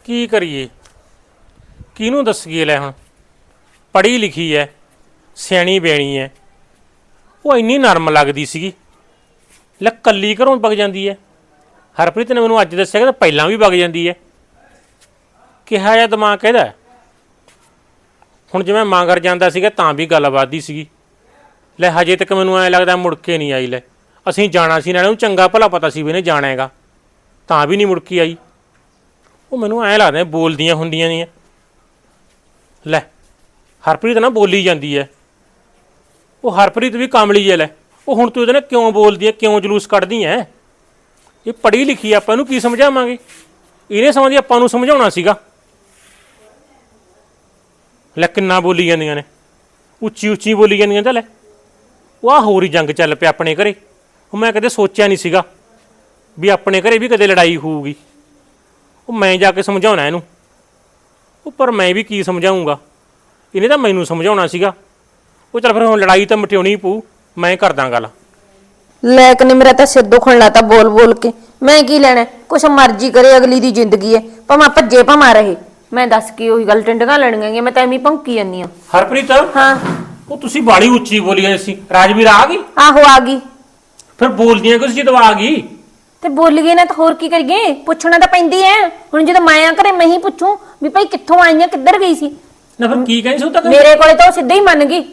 ਕੀ ਕਰੀਏ? ਕਿਹਨੂੰ ਦੱਸੀਏ ਲੈ ਹੁਣ? ਪੜ੍ਹੀ ਲਿਖੀ ਐ, ਸਿਆਣੀ ਬੈਣੀ ਐ। ਉਹ ਇੰਨੀ ਨਰਮ ਲੱਗਦੀ ਸੀਗੀ। ਲੈ ਕੱਲੀ ਘਰੋਂ ਵਗ ਜਾਂਦੀ ਐ। ਹਰਪ੍ਰੀਤ ਨੇ ਮੈਨੂੰ ਅੱਜ ਦੱਸਿਆ ਕਿ ਪਹਿਲਾਂ ਵੀ ਵਗ ਜਾਂਦੀ ਐ। ਕਿਹਾ ਜਾਂ ਦਿਮਾਗ ਕਹਿੰਦਾ? ਹੁਣ ਜਿਵੇਂ ਮਾਂਗਰ ਜਾਂਦਾ ਸੀਗਾ ਤਾਂ ਵੀ ਗੱਲ ਵੱਧਦੀ ਸੀਗੀ। ਲੈ ਹਜੇ ਤੱਕ ਮੈਨੂੰ ਐ ਲੱਗਦਾ ਮੁੜ ਕੇ ਨਹੀਂ ਆਈ ਲੈ। ਅਸੀਂ ਜਾਣਾ ਸੀ ਨਾਲੇ ਨੂੰ ਚੰਗਾ ਭਲਾ ਪਤਾ ਸੀ ਵੀ ਇਹਨੇ ਜਾਣਾ ਹੈਗਾ। ਤਾਂ ਵੀ ਨਹੀਂ ਮੁੜ ਕੇ ਆਈ। ਉਹ ਮੈਨੂੰ ਐਂ ਲੱਗਦਾ ਬੋਲਦੀਆਂ ਹੁੰਦੀਆਂ ਨਹੀਂ ਲੈ ਹਰਪ੍ਰੀਤ ਨਾ ਬੋਲੀ ਜਾਂਦੀ ਐ। ਉਹ ਹਰਪ੍ਰੀਤ ਵੀ ਕਾਮਲੀ ਐ ਲੈ। ਉਹ ਹੁਣ ਤੂੰ ਇਹਦੇ ਨਾਲ ਕਿਉਂ ਬੋਲਦੀ ਐ ਕਿਉਂ ਜਲੂਸ ਕੱਢਦੀ ਐ? ਇਹ ਪੜ੍ਹੀ ਲਿਖੀ ਆ, ਆਪਾਂ ਇਹਨੂੰ ਕੀ ਸਮਝਾਵਾਂਗੇ? ਇਹਨੇ ਸਮਝੀ ਆਪਾਂ ਨੂੰ ਸਮਝਾਉਣਾ ਸੀਗਾ। ਲੈ ਕਿੰਨਾ ਬੋਲੀ ਜਾਂਦੀਆਂ ਨੇ। ਉੱਚੀ ਉੱਚੀ ਬੋਲੀ ਜਾਂਦੀਆਂ ਤਾਂ ਲੈ। ਉਹ ਆਹ ਹੋਰ ਹੀ ਜੰਗ ਚੱਲ ਪਿਆ ਆਪਣੇ ਘਰੇ। ਉਹ ਮੈਂ ਕਦੇ ਸੋਚਿਆ ਨਹੀਂ ਸੀਗਾ ਵੀ ਆਪਣੇ ਘਰੇ ਵੀ ਕਦੇ ਲੜਾਈ ਹੋਊਗੀ। ਉਹ ਮੈਂ ਜਾ ਕੇ ਸਮਝਾਉਣਾ ਇਹਨੂੰ। ਉਹ ਪਰ ਮੈਂ ਵੀ ਕੀ ਸਮਝਾਉਂਗਾ ਇਹਨੇ ਤਾਂ ਮੈਨੂੰ ਸਮਝਾਉਣਾ ਸੀਗਾ। ਉਹ ਚੱਲ ਫਿਰ ਹੁਣ ਲੜਾਈ ਤਾਂ ਮਟਿਆਉਣੀ ਪਊ ਮੈਂ ਕਰਦਾ ਗੱਲ। ਲੈਕ ਨੇ ਮੇਰਾ ਤਾਂ ਸਿਰ ਦੁਖਣ ਲਾਤਾ ਬੋਲ ਬੋਲ ਕੇ। ਮੈਂ ਕੀ ਲੈਣਾ? ਕੁਛ ਮਰਜ਼ੀ ਕਰੇ ਅਗਲੀ ਦੀ ਜ਼ਿੰਦਗੀ ਹੈ। ਭਾਵੇਂ ਭੱਜੇ ਭਾਵੇਂ ਰਹੇ। ਮੈਂ ਦੱਸ ਕੀ ਉਹੀ ਗੱਲ ਟਿੰਡਗਾ ਲੈਣੀਆਂ ਗੀਆਂ, ਮੈਂ ਤਾਂ ਐਵੇਂ ਹੀ ਭੌਂਕੀ ਜਾਂਦੀ ਆ ਹਰਪ੍ਰੀਤ? ਹਾਂ। ਉਹ ਤੁਸੀਂ ਬਾੜੀ ਉੱਚੀ ਬੋਲੀ ਜਾਂਦੇ ਸੀ। ਰਾਜਵੀਰ ਆ ਗਈ? ਆਹੋ ਆ ਗਈ। ਫਿਰ ਬੋਲਦੀਆਂ ਕੁਝ ਜਦੋਂ ਆ ਗਈ? ਤੇ ਬੋਲ ਗਏ ਨਾ ਤਾਂ ਹੋਰ ਕੀ ਕਰੀਏ? ਪੁੱਛਣਾ ਤਾਂ ਪੈਂਦੀ ਐ। ਹੁਣ ਜਦੋਂ ਮੈਂ ਆ ਘਰੇ ਮੈਂ ਹੀ ਪੁੱਛੂ ਵੀ ਭਾਈ ਕਿੱਥੋਂ ਆਈਆਂ ਕਿੱਧਰ ਗਈ ਸੀ? ਨਾ ਫਿਰ ਕੀ ਕਹਿੰਦੀ ਸੀ ਤਾਂ ਮੇਰੇ ਕੋਲੇ ਤਾਂ ਉਹ ਸਿੱਧਾ ਹੀ ਮੰਨ ਗਈ।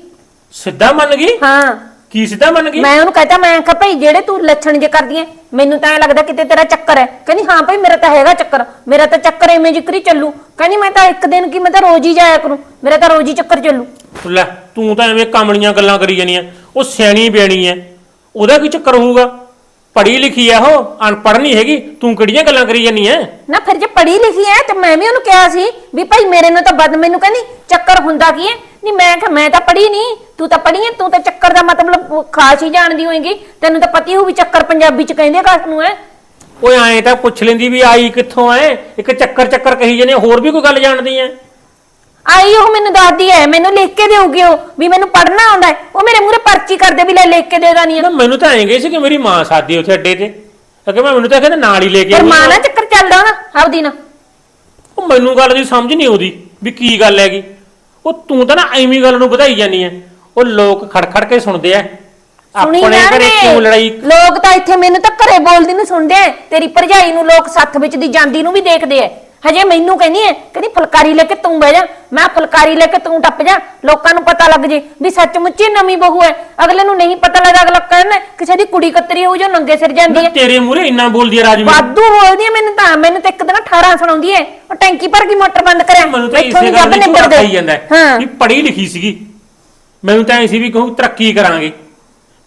ਸਿੱਧਾ ਮੰਨ ਗਈ? ਹਾਂ। ਕੀ ਸਿੱਧਾ ਮੰਨ ਗਈ? ਮੈਂ ਉਹਨੂੰ ਕਹਤਾ ਮੈਂ ਕਿਹਾ ਭਾਈ ਜਿਹੜੇ ਤੂੰ ਲੱਛਣ ਜੇ ਕਰਦੀ ਐ ਮੈਨੂੰ ਤਾਂ ਐ ਲੱਗਦਾ ਕਿਤੇ ਤੇਰਾ ਚੱਕਰ ਹੈ ਕਹਿੰਦੀ ਹਾਂ ਭਾਈ ਮੇਰਾ ਤਾਂ ਹੈਗਾ ਚੱਕਰ। ਮੇਰਾ ਤਾਂ ਚੱਕਰ ਐਵੇਂ ਜ਼ਿਕਰੀ ਚੱਲੂ। ਕਹਿੰਦੀ ਮੈਂ ਤਾਂ ਇੱਕ ਦਿਨ ਕੀ ਮੈਂ ਤਾਂ ਰੋਜ਼ ਹੀ ਜਾਇਆ ਕਰੂੰ। ਮੇਰਾ ਤਾਂ ਰੋਜ਼ ਹੀ ਚੱਕਰ ਚੱਲੂ। ਲੈ ਤੂੰ ਤਾਂ ਐਵੇਂ ਕਮਲੀਆਂ ਗੱਲਾਂ ਕਰੀ ਜਾਨੀਆਂ। ਉਹ ਸਿਆਣੀ ਬਿਆਣੀ ਐ। ਉਹਦਾ ਕੀ ਚੱਕਰ ਹੋਊਗਾ? ਪੜ੍ਹੀ ਲਿਖੀ ਐ ਉਹ ਅਨਪੜ੍ਹ ਨਹੀਂ ਹੈਗੀ ਤੂੰ ਕਿਹੜੀਆਂ ਗੱਲਾਂ ਕਰੀ ਜਾਨੀ ਐ? ਨਾ ਫਿਰ ਜੇ ਪੜ੍ਹੀ ਲਿਖੀ ਐ ਤੇ ਮੈਂ ਵੀ ਉਹਨੂੰ ਕਿਹਾ ਸੀ ਵੀ ਭਾਈ ਮੇਰੇ ਨਾਲ ਤਾਂ ਬਦ ਮੈਨੂੰ ਕਹਿੰਦੀ ਚੱਕਰ ਹੁੰਦਾ ਕੀ ਐ? ਨਹੀਂ ਮੈਂ ਕਿਹਾ ਮੈਂ ਤਾਂ ਪੜ੍ਹੀ ਨਹੀਂ ਤੂੰ ਤਾਂ ਪੜ੍ਹੀ ਐ ਤੂੰ ਤਾਂ ਚੱਕਰ ਦਾ ਮਤਲਬ ਖਾਸ ਹੀ ਜਾਣਦੀ ਹੋਏਗੀ। ਤੈਨੂੰ ਤਾਂ ਪਤੀ ਹੋਊ ਵੀ ਚੱਕਰ ਪੰਜਾਬੀ ਚ ਕਹਿੰਦੇ ਕਾਸ ਨੂੰ ਐ। ਓਏ ਐਂ ਤਾਂ ਪੁੱਛ ਲੈਂਦੀ ਵੀ ਆਈ ਕਿੱਥੋਂ ਐ? ਇੱਕ ਚੱਕਰ ਚੱਕਰ ਕਹੀ ਜਾਨੀ ਹੋਰ ਵੀ ਕੋਈ ਗੱਲ ਜਾਣਦੀ ਐ? ਆਈ ਉਹ ਮੈਨੂੰ ਦੱਸਦੀ ਐ ਮੈਨੂੰ ਲਿਖ ਕੇ ਦੇਊਗੀ ਉਹ ਵੀ ਮੈਨੂੰ ਪੜ੍ਹਨਾ ਆਉਂਦਾ ਹੈ। ਉਹ ਮੇਰੇ ਮੂਹਰੇ ਪਰਚੀ ਕਰਦੇ ਵੀ ਲੈ ਲਿਖ ਕੇ ਦੇ ਦਾਨੀ ਆ ਨਾ ਮੈਨੂੰ ਤਾਂ ਐਂ ਸੀ ਕਿ ਮੇਰੀ ਮਾਂ ਸਾਦੀ ਉੱਥੇ ਅੱਡੇ ਤੇ। ਅਗੇ ਮੈਂ ਮੈਨੂੰ ਤਾਂ ਕਹਿੰਦਾ ਨਾਲ ਹੀ ਲੈ ਕੇ ਪਰ ਆਈ ਮਾਂ ਆ। ਨਾਲ ਚੱਕਰ ਚੱਲਦਾ ਹੋਣਾ ਆਪਦੀ ਨਾ। ਉਹ ਮੈਨੂੰ ਗੱਲ ਦੀ ਸਮਝ ਨਹੀਂ ਆਉਂਦੀ ਵੀ ਕੀ ਗੱਲ ਹੈਗੀ। ਉਹ ਤੂੰ ਤਾਂ ਨਾ ਐਵੇਂ ਗੱਲ ਨੂੰ ਵਧਾਈ ਜਾਨੀ ਐ। ਉਹ ਲੋਕ ਖੜਖੜ ਕੇ ਸੁਣਦੇ ਐ। ਸੁਣੀ ਆਪਣੇ ਘਰੇ ਜਾਣਗੇ ਕਿਉਂ ਲੜਾਈ? ਲੋਕ ਤਾਂ ਇੱਥੇ ਮੈਨੂੰ ਤਾਂ ਘਰੇ ਬੋਲਦੀ ਨੂੰ ਸੁਣਦੇ। ਐ ਤੇਰੀ ਭਰਜਾਈ ਨੂੰ ਲੋਕ ਸੱਥ ਵਿੱਚ ਦੀ ਜਾਂਦੀ ਨੂੰ ਵੀ ਦੇਖਦੇ ਐ। ਹਜੇ ਮੈਨੂੰ ਕਹਿੰਦੀ ਐ ਕਹਿੰਦੀ ਫੁਲਕਾਰੀ ਲੈ ਕੇ ਤੂੰ ਬਹਿ ਜਾ। ਮੈਂ ਫੁਲਕਾਰੀ ਲੈ ਕੇ ਤੂੰ ਟੱਪ ਜਾ ਲੋਕਾਂ ਨੂੰ ਪਤਾ ਲੱਗ ਜੇ ਵੀ ਸੱਚਮੁੱਚ ਹੀ ਨਵੀਂ ਬਹੂ ਐ। ਅਗਲੇ ਨੂੰ ਨਹੀਂ ਪਤਾ ਲੱਗਦਾ ਅਗਲਾ ਕਹਿੰਦਾ ਕਿਸੇ ਦੀ ਕੁੜੀ ਕਤਰੀ ਹੋਊ ਜੋ ਨੰਗੇ ਸਿਰ ਜਾਂਦੀ ਐ। ਤੇਰੇ ਮੂਹਰੇ ਇੰਨਾ ਬੋਲਦੀ ਐ ਰਾਜਵੀਰ। ਵਾਧੂ ਬੋਲਦੀ ਐ ਮੈਨੂੰ ਤਾਂ ਮੈਨੂੰ ਤਾਂ ਇੱਕ ਦਿਨ 18 ਸੁਣਾਉਂਦੀ ਐ। ਉਹ ਟੈਂਕੀ ਭਰ ਗਈ ਮੋਟਰ ਬੰਦ ਕਰਿਆ। ਮੈਨੂੰ ਤਾਂ ਇਸੇ ਗੱਲ ਦੀ ਝੂਠ ਖਾਈ ਜਾਂਦਾ ਹੈ ਹਾਂ। ਵੀ ਪੜ੍ਹੀ ਲਿਖੀ ਸੀਗੀ। ਮੈਨੂੰ ਤਾਂ ਐ ਸੀ ਵੀ ਕਹੂੰ ਤਰੱਕੀ ਕਰਾਂਗੇ।